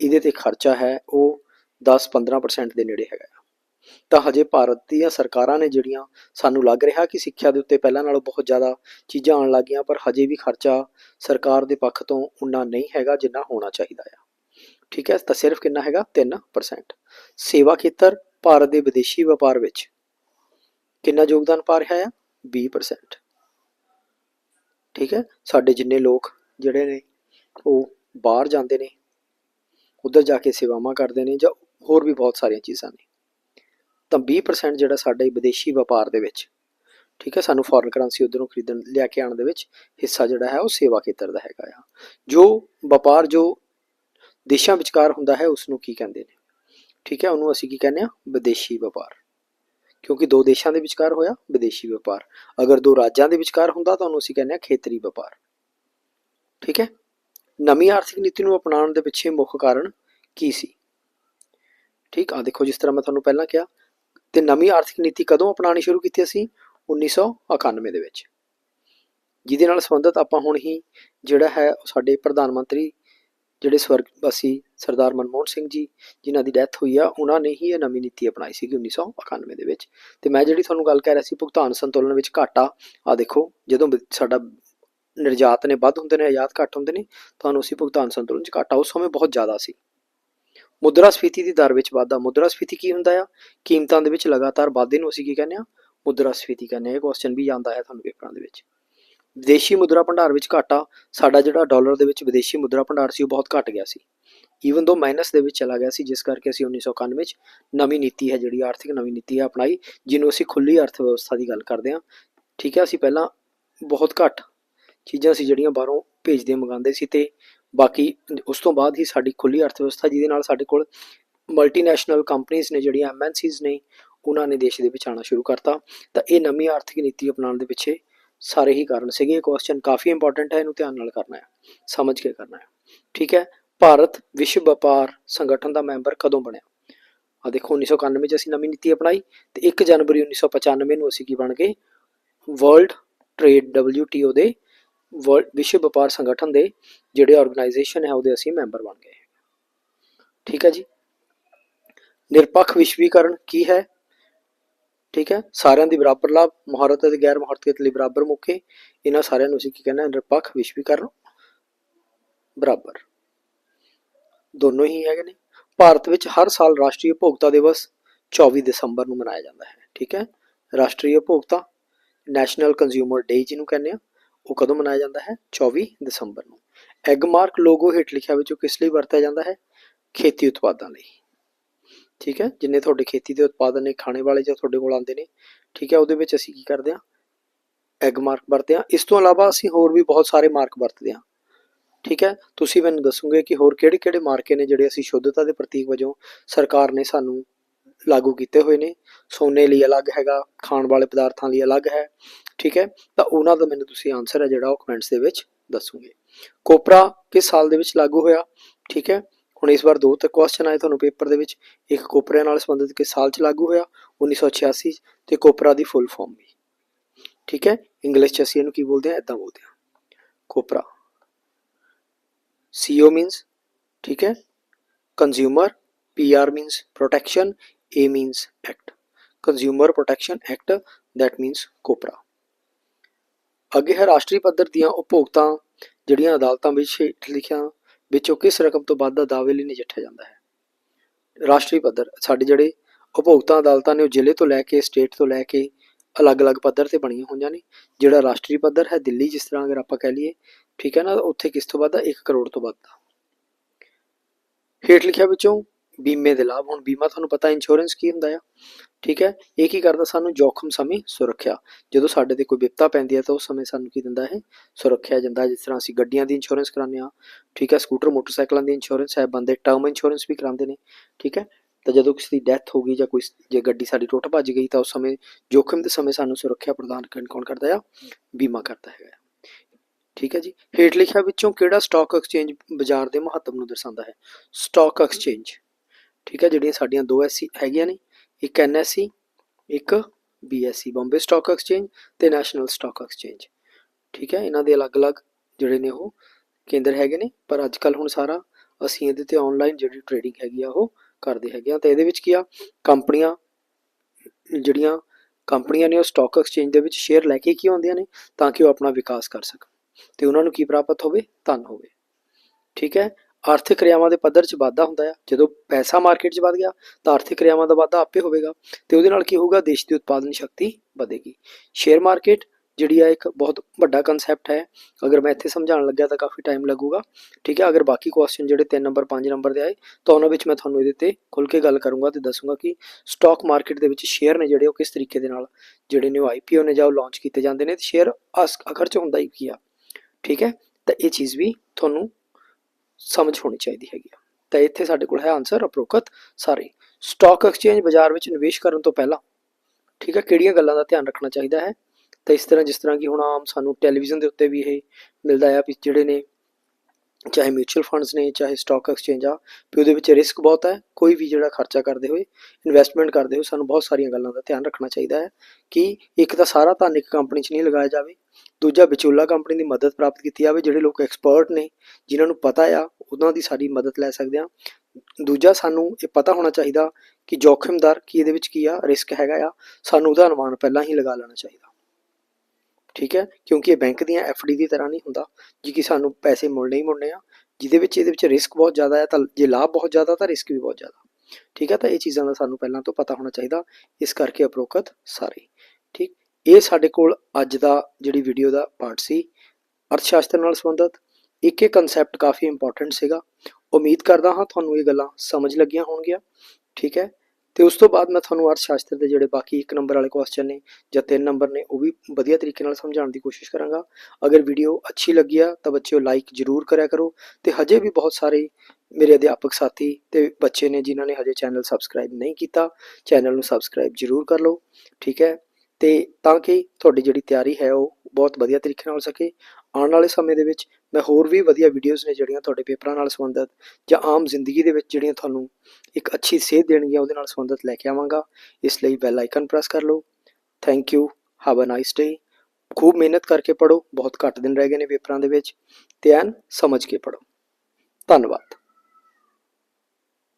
ਇਹਦੇ ਤੇ ਖਰਚਾ ਹੈ ਉਹ 10-15% ਦੇ ਨੇੜੇ ਹੈਗਾ। ਆ। ਤਾਂ ਹਜੇ ਭਾਰਤ ਦੀਆਂ ਸਰਕਾਰਾਂ ਨੇ ਜਿਹੜੀਆਂ ਸਾਨੂੰ ਲੱਗ ਰਿਹਾ ਕਿ ਸਿੱਖਿਆ ਦੇ ਉੱਤੇ ਪਹਿਲਾਂ ਨਾਲੋਂ ਬਹੁਤ ਜ਼ਿਆਦਾ ਚੀਜ਼ਾਂ ਆਉਣ ਲੱਗੀਆਂ ਪਰ ਹਜੇ ਵੀ ਖਰਚਾ ਸਰਕਾਰ ਦੇ ਪੱਖ ਤੋਂ ਉਨਾ ਨਹੀਂ ਹੈਗਾ ਜਿੰਨਾ ਹੋਣਾ ਚਾਹੀਦਾ ਆ। ਠੀਕ ਹੈ ਤਾਂ ਸਿਰਫ ਕਿੰਨਾ ਹੈਗਾ? 3% ਸੇਵਾ ਖੇਤਰ ਭਾਰਤ ਦੇ ਵਿਦੇਸ਼ੀ ਵਪਾਰ ਵਿੱਚ। ਕਿੰਨਾ ਯੋਗਦਾਨ ਪਾ ਰਿਹਾ ਆ? 20% ਠੀਕ ਹੈ? ਸਾਡੇ ਜਿੰਨੇ ਲੋਕ ਜਿਹੜੇ ਨੇ, ਉਹ ਬਾਹਰ ਜਾਂਦੇ ਨੇ, ਉੱਧਰ ਜਾ ਕੇ ਸੇਵਾਵਾਂ ਕਰਦੇ ਨੇ ਜਾਂ ਹੋਰ ਵੀ ਬਹੁਤ ਸਾਰੀਆਂ ਚੀਜ਼ਾਂ ਨੇ। ਤਾਂ 20% ਜਿਹੜਾ ਸਾਡੇ ਵਿਦੇਸ਼ੀ ਵਪਾਰ ਦੇ ਵਿੱਚ, ਠੀਕ ਹੈ? ਸਾਨੂੰ ਫੋਰਨ ਕਰੰਸੀ ਉਧਰੋਂ ਖਰੀਦਣ, ਲਿਆ ਕੇ ਆਉਣ ਦੇ ਵਿੱਚ ਹਿੱਸਾ ਜਿਹੜਾ ਹੈ, ਉਹ ਸੇਵਾ ਖੇਤਰ ਦਾ ਹੈਗਾ ਆ। ਜੋ ਵਪਾਰ, ਜੋ ਦੇਸ਼ਾਂ ਵਿਚਕਾਰ ਹੁੰਦਾ ਹੈ ਉਸ ਨੂੰ ਕੀ ਕਹਿੰਦੇ ਨੇ? ਠੀਕ ਹੈ? ਉਹਨੂੰ ਅਸੀਂ ਕੀ ਕਹਿੰਦੇ ਆ ਵਿਦੇਸ਼ੀ ਵਪਾਰ। ਕਿਉਂਕਿ ਦੋ ਦੇਸ਼ਾਂ ਦੇ ਵਿਚਕਾਰ ਹੋਇਆ, ਵਿਦੇਸ਼ੀ ਵਪਾਰ। ਅਗਰ ਦੋ ਰਾਜਾਂ ਦੇ ਵਿਚਕਾਰ ਹੁੰਦਾ, ਤਾਂ ਉਹਨੂੰ ਅਸੀਂ ਕਹਿੰਦੇ ਆ ਖੇਤਰੀ ਵਪਾਰ। ਠੀਕ ਹੈ? ਨਵੀਂ ਆਰਥਿਕ ਨੀਤੀ ਨੂੰ ਅਪਣਾਉਣ ਦੇ ਪਿੱਛੇ ਮੁੱਖ ਕਾਰਨ ਕੀ ਸੀ? ਠੀਕ ਆ ਦੇਖੋ, ਜਿਸ ਤਰ੍ਹਾਂ ਮੈਂ ਤੁਹਾਨੂੰ ਪਹਿਲਾਂ ਕਿਹਾ, ਤੇ ਨਵੀਂ ਆਰਥਿਕ ਨੀਤੀ ਕਦੋਂ ਅਪਣਾਉਣੀ ਸ਼ੁਰੂ ਕੀਤੀ ਅਸੀਂ? 1991 ਦੇ ਵਿੱਚ। ਜਿਹਦੇ ਨਾਲ ਸੰਬੰਧਿਤ ਆਪਾਂ ਹੁਣ ਹੀ ਜਿਹੜਾ ਹੈ ਸਾਡੇ ਪ੍ਰਧਾਨ ਮੰਤਰੀ, ਜਿਹੜੇ ਸਵਰਗਵਾਸੀ ਸਰਦਾਰ ਮਨਮੋਹਨ ਸਿੰਘ ਜੀ, ਜਿਨ੍ਹਾਂ ਦੀ ਡੈਥ ਹੋਈ ਆ, ਉਹਨਾਂ ਨੇ ਹੀ ਇਹ ਨਵੀਂ ਨੀਤੀ ਅਪਣਾਈ ਸੀਗੀ 1991 ਦੇ ਵਿੱਚ। ਤੇ ਮੈਂ ਜਿਹੜੀ ਤੁਹਾਨੂੰ ਗੱਲ ਕਹਿ ਰਿਹਾ ਸੀ, ਭੁਗਤਾਨ ਸੰਤੁਲਨ ਵਿੱਚ ਘਾਟਾ ਆ। ਦੇਖੋ, ਜਦੋਂ ਸਾਡਾ ਨਿਰਯਾਤ ਨੇ ਵੱਧ ਹੁੰਦੇ ਨੇ ਆਯਾਤ ਘੱਟ ਹੁੰਦੇ ਨੇ, ਤੁਹਾਨੂੰ ਅਸੀਂ ਭੁਗਤਾਨ ਸੰਤੁਲਨ 'ਚ ਘਾਟਾ ਉਸ ਸਮੇਂ ਬਹੁਤ ਜ਼ਿਆਦਾ ਸੀ। ਮੁਦਰਾ ਸਫੀਤੀ ਦੀ ਦਰ ਵਿੱਚ ਵਾਧਾ। ਮੁਦਰਾ ਸਫੀਤੀ ਕੀ ਹੁੰਦਾ ਆ? ਕੀਮਤਾਂ ਦੇ ਵਿੱਚ ਲਗਾਤਾਰ ਵਾਧੇ ਨੂੰ ਅਸੀਂ ਕੀ ਕਹਿੰਦੇ ਆ? ਮੁਦਰਾ ਸਫੀਤੀ ਕਹਿੰਦੇ ਆ। ਇਹ ਕੁਐਸਚਨ ਵੀ ਆਉਂਦਾ ਹੈ ਤੁਹਾਨੂੰ ਪੇਪਰਾਂ ਦੇ ਵਿੱਚ। ਵਿਦੇਸ਼ੀ ਮੁਦਰਾ ਭੰਡਾਰ ਵਿੱਚ ਘਾਟਾ ਸਾਡਾ ਜਿਹੜਾ ਡਾਲਰ ਦੇ ਵਿੱਚ ਵਿਦੇਸ਼ੀ ਮੁਦਰਾ ਭੰਡਾਰ ਸੀ, ਉਹ ਬਹੁਤ ਘਟ ਗਿਆ ਸੀ। ਈਵਨ ਦੋ ਮਾਈਨਸ ਦੇ ਵਿੱਚ ਚਲਾ ਗਿਆ ਸੀ, ਜਿਸ ਕਰਕੇ ਅਸੀਂ 1991 ਵਿੱਚ ਨਵੀਂ ਨੀਤੀ ਹੈ ਜਿਹੜੀ, ਆਰਥਿਕ ਨਵੀਂ ਨੀਤੀ ਹੈ ਅਪਣਾਈ, ਜਿਹਨੂੰ ਅਸੀਂ ਖੁੱਲੀ ਅਰਥ ਵਿਵਸਥਾ ਦੀ ਗੱਲ ਕਰਦੇ ਹਾਂ। ਠੀਕ ਹੈ, ਅਸੀਂ ਪਹਿਲਾਂ ਬਹੁਤ ਘੱਟ ਚੀਜ਼ਾਂ ਸੀ ਜਿਹੜੀਆਂ ਬਾਹਰੋਂ ਭੇਜਦੇ, ਮੰਗਾਉਂਦੇ ਸੀ ਤੇ ਬਾਕੀ ਉਸ ਤੋਂ ਬਾਅਦ ਹੀ ਸਾਡੀ ਖੁੱਲੀ ਅਰਥ ਵਿਵਸਥਾ ਜਿਹਦੇ ਨਾਲ ਸਾਡੇ ਕੋਲ ਮਲਟੀਨੈਸ਼ਨਲ ਕੰਪਨੀਆਂ ਨੇ, ਜਿਹੜੀਆਂ ਐਮਐਨਸੀਜ਼ ਨੇ, ਉਹਨਾਂ ਨੇ ਦੇਸ਼ ਦੇ ਵਿੱਚ ਆਉਣਾ ਸ਼ੁਰੂ ਕਰਤਾ। ਤਾਂ ਇਹ ਨਵੀਂ ਆਰਥਿਕ ਨੀਤੀ ਅਪਣਾਉਣ ਦੇ ਪਿੱਛੇ ਸਾਰੇ ਹੀ ਕਾਰਨ ਸੀਗੇ। ਇਹ ਕੁਐਸਚਨ ਕਾਫੀ ਇੰਪੋਰਟੈਂਟ ਹੈ, ਇਹਨੂੰ ਧਿਆਨ ਨਾਲ ਕਰਨਾ ਹੈ, ਸਮਝ ਕੇ ਕਰਨਾ ਹੈ। ਠੀਕ ਹੈ ਭਾਰਤ ਵਿਸ਼ਵ ਵਪਾਰ ਸੰਗਠਨ ਦਾ ਮੈਂਬਰ ਕਦੋਂ ਬਣਿਆ? ਆ ਦੇਖੋ 1991 ਚ ਅਸੀਂ ਨਵੀਂ ਨੀਤੀ ਅਪਣਾਈ ਤੇ 1 ਜਨਵਰੀ 1995 ਨੂੰ ਅਸੀਂ ਕੀ ਬਣ ਗਏ? ਵਰਲਡ ਟ੍ਰੇਡ WTO ਦੇ ਵਰਲਡ, ਵਿਸ਼ਵ ਵਪਾਰ ਸੰਗਠਨ ਦੇ ਜਿਹੜੇ ਆਰਗੇਨਾਈਜੇਸ਼ਨ ਹੈ, ਉਹਦੇ ਅਸੀਂ ਮੈਂਬਰ ਬਣ ਗਏ ਠੀਕ ਹੈ ਜੀ? ਨਿਰਪੱਖ ਵਿਸ਼ਵੀਕਰਨ ਕੀ ਹੈ? ਠੀਕ ਹੈ? ਸਾਰਿਆਂ ਦੀ ਬਰਾਬਰ ਲਾਭ, ਮੁਹਾਰਤ ਅਤੇ ਗੈਰ ਮਹਾਰਤ ਲਈ ਬਰਾਬਰ ਮੌਕੇ। ਇਹਨਾਂ ਸਾਰਿਆਂ ਨੂੰ ਅਸੀਂ ਕੀ ਕਹਿੰਦੇ ਨਿਰਪੱਖ ਵਿਸ਼ਵੀਕਰਨ। ਬਰਾਬਰ। ਦੋਨੋਂ ਹੀ ਹੈਗੇ ਨੇ। ਭਾਰਤ ਵਿੱਚ ਹਰ ਸਾਲ ਰਾਸ਼ਟਰੀ ਉਪਭੋਗਤਾ ਦਿਵਸ 24 ਦਸੰਬਰ ਨੂੰ ਮਨਾਇਆ ਜਾਂਦਾ ਹੈ, ਠੀਕ ਹੈ? ਰਾਸ਼ਟਰੀ ਉਪਭੋਗਤਾ, ਨੈਸ਼ਨਲ ਕੰਜ਼ਿਊਮਰ ਡੇ ਜਿਹਨੂੰ ਕਹਿੰਦੇ ਆ, ਉਹ ਕਦੋਂ ਮਨਾਇਆ ਜਾਂਦਾ ਹੈ? 24 ਦਸੰਬਰ ਨੂੰ। ਐਗ ਮਾਰਕ ਲੋਗੋ ਹੇਠ ਲਿਖਿਆ ਵਿੱਚੋਂ ਕਿਸ ਲਈ ਵਰਤਿਆ ਜਾਂਦਾ ਹੈ? ਖੇਤੀ ਉਤਪਾਦਾਂ ਲਈ। ਠੀਕ ਹੈ? ਜਿੰਨੇ ਤੁਹਾਡੇ ਖੇਤੀ ਦੇ ਉਤਪਾਦਨ ਨੇ, ਖਾਣੇ ਵਾਲੇ ਜਾਂ ਤੁਹਾਡੇ ਕੋਲ ਆਉਂਦੇ ਨੇ, ਠੀਕ ਹੈ? ਉਹਦੇ ਵਿੱਚ ਅਸੀਂ ਕੀ ਕਰਦੇ ਹਾਂ? ਐਗ ਮਾਰਕ ਵਰਤਦੇ ਹਾਂ। ਇਸ ਤੋਂ ਇਲਾਵਾ ਅਸੀਂ ਹੋਰ ਵੀ ਬਹੁਤ ਸਾਰੇ ਮਾਰਕ ਵਰਤਦੇ ਹਾਂ। ਠੀਕ ਹੈ? ਤੁਸੀਂ ਮੈਨੂੰ ਦੱਸੋਗੇ ਕਿ ਹੋਰ ਕਿਹੜੇ ਕਿਹੜੇ ਮਾਰਕੇ ਨੇ ਜਿਹੜੇ ਅਸੀਂ ਸ਼ੁੱਧਤਾ ਦੇ ਪ੍ਰਤੀਕ ਵਜੋਂ ਸਰਕਾਰ ਨੇ ਸਾਨੂੰ ਲਾਗੂ ਕੀਤੇ ਹੋਏ ਨੇ? ਸੋਨੇ ਲਈ ਅਲੱਗ ਹੈਗਾ, ਖਾਣ ਵਾਲੇ ਪਦਾਰਥਾਂ ਲਈ ਅਲੱਗ ਹੈ, ਠੀਕ ਹੈ? ਤਾਂ ਉਹਨਾਂ ਦਾ ਮੈਨੂੰ ਤੁਸੀਂ ਆਨਸਰ ਹੈ ਜਿਹੜਾ ਉਹ ਕਮੈਂਟਸ ਦੇ ਵਿੱਚ ਦੱਸੋਗੇ। ਕੋਪਰਾ ਕਿਸ ਸਾਲ ਦੇ ਵਿੱਚ ਲਾਗੂ ਹੋਇਆ? ਠੀਕ ਹੈ? ਹੁਣ ਇਸ ਵਾਰ ਦੋ ਤੱਕ ਕੁਐਸਚਨ ਆਏ ਤੁਹਾਨੂੰ ਪੇਪਰ ਦੇ ਵਿੱਚ। ਇੱਕ ਕੋਪਰੇ ਨਾਲ ਸੰਬੰਧਿਤ ਕਿਸ ਸਾਲ ਚ ਲਾਗੂ ਹੋਇਆ? 1986 ਤੇ ਕੋਪਰਾ ਦੀ ਫੁੱਲ ਫਾਰਮ ਵੀ। ਠੀਕ ਹੈ? ਇੰਗਲਿਸ਼ ਚ ਅਸੀਂ ਇਹਨੂੰ ਕੀ ਬੋਲਦੇ ਆ ਇਦਾਂ ਬੋਲਦੇ ਆ ਕੋਪਰਾ। ਸੀਓ ਮੀਨਸ ਠੀਕ ਹੈ consumer PR means protection A means act consumer protection act that means COPRA ਅੱਗੇ ਹੈ ਰਾਸ਼ਟਰੀ ਪੱਧਰ ਦੀਆਂ ਉਪਭੋਗਤਾ ਜਿਹੜੀਆਂ ਅਦਾਲਤਾਂ ਵਿੱਚ ਹੇਠ ਲਿਖਿਆ ਵਿੱਚੋਂ ਕਿਸ ਰਕਮ ਤੋਂ ਵੱਧ ਦਾ ਦਾਅਵੇ ਲਈ ਨਜਿੱਠਿਆ ਜਾਂਦਾ ਹੈ ਰਾਸ਼ਟਰੀ ਪੱਧਰ ਸਾਡੇ ਜਿਹੜੇ ਉਪਭੋਗਤਾ ਅਦਾਲਤਾਂ ਨੇ ਉਹ ਜ਼ਿਲ੍ਹੇ ਤੋਂ ਲੈ ਕੇ ਸਟੇਟ ਤੋਂ ਲੈ ਕੇ ਅਲੱਗ-ਅਲੱਗ ਪੱਧਰ ਤੇ ਬਣੀਆਂ ਹੋਈਆਂ ਨੇ ਜਿਹੜਾ ਰਾਸ਼ਟਰੀ ਪੱਧਰ ਹੈ ਦਿੱਲੀ ਜਿਸ ਤਰ੍ਹਾਂ ਅਗਰ ਆਪਾਂ ਕਹਿ ਲਈਏ ਠੀਕ ਹੈ ਨਾ, ਉੱਥੇ ਕਿਸ ਤੋਂ ਵੱਧ ਆ? 1 ਕਰੋੜ ਤੋਂ ਵੱਧ ਦਾ ਹੇਠ ਲਿਖਿਆ ਵਿੱਚੋਂ ਬੀਮੇ ਦੇ ਲਾਭ, ਹੁਣ ਬੀਮਾ ਤੁਹਾਨੂੰ ਪਤਾ ਇੰਸ਼ੋਰੈਂਸ ਕੀ ਹੁੰਦਾ ਆ। ਠੀਕ ਹੈ, ਇਹ ਕੀ ਕਰਦਾ ਸਾਨੂੰ ਜੋਖਮ ਸਮੇਂ ਸੁਰੱਖਿਆ। ਜਦੋਂ ਸਾਡੇ ਤੇ ਕੋਈ ਵਿਪਤਾ ਪੈਂਦੀ ਹੈ ਤਾਂ ਉਸ ਸਮੇਂ ਸਾਨੂੰ ਕੀ ਦਿੰਦਾ ਹੈ ਸੁਰੱਖਿਆ ਜਾਂਦਾ ਜਿਸ ਤਰ੍ਹਾਂ ਅਸੀਂ ਗੱਡੀਆਂ ਦੀ ਇੰਸ਼ੋਰੈਂਸ ਕਰਾਉਂਦੇ ਆ ਠੀਕ ਹੈ ਸਕੂਟਰ ਮੋਟਰਸਾਈਕਲਾਂ ਦੀ ਇੰਸ਼ੋਰੈਂਸ ਹੈ, ਬੰਦੇ ਟਰਮ ਇੰਸ਼ੋਰੈਂਸ ਵੀ ਕਰਾਉਂਦੇ ਨੇ। ਠੀਕ ਹੈ, ਤਾਂ ਜਦੋਂ ਕਿਸੇ ਦੀ ਡੈਥ ਹੋ ਗਈ ਜਾਂ ਕੋਈ ਜੇ ਗੱਡੀ ਸਾਡੀ ਟੁੱਟ ਭੱਜ ਗਈ ਤਾਂ ਉਸ ਸਮੇਂ ਜੋਖਮ ਦੇ ਸਮੇਂ ਸਾਨੂੰ ਸੁਰੱਖਿਆ ਪ੍ਰਦਾਨ ਕਰਨ ਕੌਣ ਕਰਦਾ ਆ? ਬੀਮਾ ਕਰਦਾ ਹੈਗਾ ਠੀਕ ਹੈ ਜੀ। ਹੇਠ ਲਿਖਿਆ ਵਿੱਚੋਂ ਕਿਹੜਾ ਸਟਾਕ ਐਕਸਚੇਂਜ ਬਾਜ਼ਾਰ ਦੇ ਮਹੱਤਵ ਨੂੰ ਦਰਸਾਉਂਦਾ ਹੈ? ਸਟਾਕ ਐਕਸਚੇਂਜ ਠੀਕ ਹੈ, ਜਿਹੜੀਆਂ ਸਾਡੀਆਂ ਦੋ ਐਸਸੀ ਹੈਗੀਆਂ ਨੇ, ਇੱਕ ਐਨਐਸਸੀ ਇੱਕ ਬੀਐਸਸੀ ਬੰਬੇ ਸਟਾਕ ਐਕਸਚੇਂਜ ਤੇ ਨੈਸ਼ਨਲ ਸਟਾਕ ਐਕਸਚੇਂਜ ਠੀਕ ਹੈ, ਇਹਨਾਂ ਦੇ ਅਲੱਗ-ਅਲੱਗ ਜਿਹੜੇ ਨੇ ਉਹ ਕੇਂਦਰ ਹੈਗੇ ਨੇ, ਪਰ ਅੱਜ ਕੱਲ ਹੁਣ ਸਾਰਾ ਅਸੀਂ ਇਹਦੇ ਤੇ ਆਨਲਾਈਨ ਜਿਹੜੀ ਟ੍ਰੇਡਿੰਗ ਹੈਗੀ ਆ, ਉਹ ਕਰਦੇ ਹੈਗੇ ਆ। ਤੇ ਇਹਦੇ ਵਿੱਚ ਕੀ ਆ? ਕੰਪਨੀਆਂ, ਜਿਹੜੀਆਂ ਕੰਪਨੀਆਂ ਨੇ ਉਹ ਸਟਾਕ ਐਕਸਚੇਂਜ ਦੇ ਵਿੱਚ ਸ਼ੇਅਰ ਲੈ ਕੇ ਕੀ ਆਉਂਦੀਆਂ ਨੇ, ਤਾਂ ਕਿ ਉਹ ਆਪਣਾ ਵਿਕਾਸ ਕਰ ਸਕਣ। ਤੇ ਉਹਨਾਂ ਨੂੰ ਕੀ ਪ੍ਰਾਪਤ ਹੋਵੇ? ਧਨ ਹੋਵੇ। ਠੀਕ ਹੈ? ਆਰਥਿਕ ਕਿਰਿਆਵਾਂ ਦੇ ਪੱਧਰ 'ਚ ਵਾਧਾ ਹੁੰਦਾ ਆ। ਜਦੋਂ ਪੈਸਾ ਮਾਰਕੀਟ 'ਚ ਵਧ ਗਿਆ, ਤਾਂ ਆਰਥਿਕ ਕਿਰਿਆਵਾਂ ਦਾ ਵਾਧਾ ਆਪੇ ਹੋਵੇਗਾ ਤੇ ਉਹਦੇ ਨਾਲ ਕੀ ਹੋਊਗਾ? ਦੇਸ਼ ਦੀ ਉਤਪਾਦਨ ਸ਼ਕਤੀ ਵਧੇਗੀ। ਸ਼ੇਅਰ ਮਾਰਕੀਟ ਜਿਹੜੀ ਆ ਇੱਕ ਬਹੁਤ ਵੱਡਾ ਕਨਸੈਪਟ ਹੈ। ਅਗਰ ਮੈਂ ਇੱਥੇ ਸਮਝਾਉਣ ਲੱਗਿਆ ਤਾਂ ਕਾਫੀ ਟਾਈਮ ਲੱਗੂਗਾ। ਠੀਕ ਹੈ? ਅਗਰ ਬਾਕੀ ਕੁਐਸਚਨ ਜਿਹੜੇ 3 ਨੰਬਰ 5 ਨੰਬਰ ਦੇ ਆਏ, ਤਾਂ ਉਹਨਾਂ ਵਿੱਚ ਮੈਂ ਤੁਹਾਨੂੰ ਇਹਦੇ ਤੇ ਖੁੱਲ ਕੇ ਗੱਲ ਕਰੂੰਗਾ ਤੇ ਦੱਸੂੰਗਾ ਕਿ ਸਟਾਕ ਮਾਰਕੀਟ ਦੇ ਵਿੱਚ ਸ਼ੇਅਰ ਨੇ ਜਿਹੜੇ ਉਹ ਕਿਸ ਤਰੀਕੇ ਦੇ ਨਾਲ, ਜਿਹੜੇ ਨੇ ਉਹ ਆਈਪੀਓ ਨੇ ਜਾਂ ਉਹ ਲਾਂਚ ਕੀਤੇ ਜਾਂਦੇ ਨੇ, ਤੇ ਸ਼ੇਅਰ ਅਖਰ ਚ ਹੁੰਦਾ ਹੀ ਕੀ ਆ? ਠੀਕ ਹੈ? ਤਾਂ ਇਹ ਚੀਜ਼ ਵੀ ਤੁਹਾਨੂੰ ਸਮਝ ਹੋਣੀ ਚਾਹੀਦੀ ਹੈਗੀ ਆ। ਤਾਂ ਇੱਥੇ ਸਾਡੇ ਕੋਲ ਹੈ ਆਨਸਰ ਅਪਰੋਕਤ ਸਾਰੇ। ਸਟਾਕ ਐਕਸਚੇਂਜ ਬਾਜ਼ਾਰ ਵਿੱਚ ਨਿਵੇਸ਼ ਕਰਨ ਤੋਂ ਪਹਿਲਾਂ, ਠੀਕ ਹੈ, ਕਿਹੜੀਆਂ ਗੱਲਾਂ ਦਾ ਧਿਆਨ ਰੱਖਣਾ ਚਾਹੀਦਾ ਹੈ? ਤਾਂ ਇਸ ਤਰ੍ਹਾਂ ਜਿਸ ਤਰ੍ਹਾਂ ਕਿ ਹੁਣ ਆਮ ਸਾਨੂੰ ਟੈਲੀਵਿਜ਼ਨ ਦੇ ਉੱਤੇ ਵੀ ਇਹ ਮਿਲਦਾ ਆ ਵੀ ਜਿਹੜੇ ਨੇ ਚਾਹੇ ਮਿਊਚੁਅਲ ਫੰਡਸ ਨੇ, ਚਾਹੇ ਸਟਾਕ ਐਕਸਚੇਂਜ ਆ, ਵੀ ਉਹਦੇ ਵਿੱਚ ਰਿਸਕ ਬਹੁਤ ਹੈ, ਕੋਈ ਵੀ ਜਿਹੜਾ ਖਰਚਾ ਕਰਦੇ ਹੋਏ ਇਨਵੈਸਟਮੈਂਟ ਕਰਦੇ ਹੋਏ, ਸਾਨੂੰ ਬਹੁਤ ਸਾਰੀਆਂ ਗੱਲਾਂ ਦਾ ਧਿਆਨ ਰੱਖਣਾ ਚਾਹੀਦਾ ਹੈ ਕਿ ਇੱਕ ਤਾਂ ਸਾਰਾ ਧਨ ਇੱਕ ਕੰਪਨੀ 'ਚ ਨਹੀਂ ਲਗਾਇਆ ਜਾਵੇ, ਦੂਜਾ ਵਿਚੋਲਾ ਕੰਪਨੀ ਦੀ ਮਦਦ ਪ੍ਰਾਪਤ ਕੀਤੀ ਜਾਵੇ, ਜਿਹੜੇ ਲੋਕ ਐਕਸਪਰਟ ਨੇ, ਜਿਨ੍ਹਾਂ ਨੂੰ ਪਤਾ ਆ, ਉਹਨਾਂ ਦੀ ਸਾਰੀ ਮਦਦ ਲੈ ਸਕਦੇ ਆ। ਦੂਜਾ ਸਾਨੂੰ ਇਹ ਪਤਾ ਹੋਣਾ ਚਾਹੀਦਾ ਕਿ ਜੋਖਿਮਦਾਰ ਕੀ ਇਹਦੇ ਵਿੱਚ ਕੀ ਆ ਰਿਸਕ ਹੈਗਾ ਆ, ਸਾਨੂੰ ਉਹਦਾ ਅਨੁਮਾਨ ਪਹਿਲਾਂ ਹੀ ਲਗਾ ਲੈਣਾ ਚਾਹੀਦਾ। ਠੀਕ ਹੈ? ਕਿਉਂਕਿ ਇਹ ਬੈਂਕ ਦੀਆਂ ਡੀ ਦੀ ਤਰ੍ਹਾਂ ਨਹੀਂ ਹੁੰਦਾ, ਜੀ ਕਿ ਸਾਨੂੰ ਪੈਸੇ ਮੁੜਨੇ ਹੀ ਮੁੜਨੇ ਆ, ਜਿਹਦੇ ਵਿੱਚ, ਇਹਦੇ ਵਿੱਚ ਰਿਸਕ ਬਹੁਤ ਜ਼ਿਆਦਾ ਹੈ, ਤਾਂ ਜੇ ਲਾਭ ਬਹੁਤ ਜ਼ਿਆਦਾ, ਤਾਂ ਰਿਸਕ ਵੀ ਬਹੁਤ ਜ਼ਿਆਦਾ। ਠੀਕ ਹੈ? ਤਾਂ ਇਹ ਚੀਜ਼ਾਂ ਦਾ ਸਾਨੂੰ ਪਹਿਲਾਂ ਤੋਂ ਪਤਾ ਹੋਣਾ ਚਾਹੀਦਾ, ਇਸ ਕਰਕੇ ਅਪਰੋਕਤ ਸਾਰੇ। ਠੀਕ? ਇਹ ਸਾਡੇ ਕੋਲ ਅੱਜ ਦਾ ਜਿਹੜੀ ਵੀਡੀਓ ਦਾ ਪਾਰਟ ਸੀ, ਅਰਥਸ਼ਾਸ਼ਤਰ ਨਾਲ ਸੰਬੰਧਿਤ, ਇੱਕ ਇੱਕ ਕਨਸੈਪਟ ਕਾਫੀ ਇੰਪੋਰਟੈਂਟ ਸੀਗਾ। ਉਮੀਦ ਕਰਦਾ ਹਾਂ ਤੁਹਾਨੂੰ ਇਹ ਗੱਲਾਂ ਸਮਝ ਲੱਗੀਆਂ ਹੋਣਗੀਆਂ। ਠੀਕ ਹੈ? ਤੇ ਉਸ ਤੋਂ ਬਾਅਦ ਮੈਂ ਤੁਹਾਨੂੰ ਅਰਥ ਸ਼ਾਸਤਰ ਦੇ ਜਿਹੜੇ ਬਾਕੀ ਇੱਕ ਨੰਬਰ ਵਾਲੇ ਕੁਐਸਚਨ ਨੇ ਜਾਂ ਤਿੰਨ ਨੰਬਰ ਨੇ, ਉਹ ਵੀ ਵਧੀਆ ਤਰੀਕੇ ਨਾਲ ਸਮਝਾਉਣ ਦੀ ਕੋਸ਼ਿਸ਼ ਕਰਾਂਗਾ। ਅਗਰ ਵੀਡੀਓ ਅੱਛੀ ਲੱਗੀ ਆ ਤਾਂ ਬੱਚਿਓ ਲਾਈਕ ਜਰੂਰ ਕਰਿਆ ਕਰੋ ਤੇ ਹਜੇ ਵੀ ਬਹੁਤ ਸਾਰੇ ਮੇਰੇ ਅਧਿਆਪਕ ਸਾਥੀ ਤੇ ਬੱਚੇ ਨੇ ਜਿਨ੍ਹਾਂ ਨੇ ਹਜੇ ਚੈਨਲ ਸਬਸਕ੍ਰਾਈਬ ਨਹੀਂ ਕੀਤਾ ਚੈਨਲ ਨੂੰ ਸਬਸਕ੍ਰਾਈਬ ਜਰੂਰ ਕਰ ਲਓ, ਠੀਕ ਹੈ? ਤੇ ਤਾਂ ਕਿ ਤੁਹਾਡੀ ਜਿਹੜੀ ਤਿਆਰੀ ਹੈ ਉਹ ਬਹੁਤ ਵਧੀਆ ਤਰੀਕੇ ਨਾਲ ਹੋ ਸਕੇ। ਆਉਣ ਵਾਲੇ ਸਮੇਂ ਦੇ ਵਿੱਚ ਮੈਂ ਹੋਰ ਵੀ ਵਧੀਆ ਵੀਡੀਓਜ਼ ਨੇ ਜਿਹੜੀਆਂ ਤੁਹਾਡੇ ਪੇਪਰਾਂ ਨਾਲ ਸੰਬੰਧਿਤ ਜਾਂ ਆਮ ਜ਼ਿੰਦਗੀ ਦੇ ਵਿੱਚ ਜਿਹੜੀਆਂ ਤੁਹਾਨੂੰ ਇੱਕ ਅੱਛੀ ਸੇਧ ਦੇਣਗੀਆਂ, ਉਹਦੇ ਨਾਲ ਸੰਬੰਧਿਤ ਲੈ ਕੇ ਆਵਾਂਗਾ। ਇਸ ਲਈ ਬੈਲ ਆਈਕਨ ਪ੍ਰੈਸ ਕਰ ਲਓ। Thank you have a nice day ਖੂਬ ਮਿਹਨਤ ਕਰਕੇ ਪੜੋ ਬਹੁਤ ਘੱਟ ਦਿਨ ਰਹਿ ਗਏ ਨੇ ਪੇਪਰਾਂ ਦੇ ਵਿੱਚ। ਤੇ ਐਨ ਸਮਝ ਕੇ ਪੜੋ ਧੰਨਵਾਦ।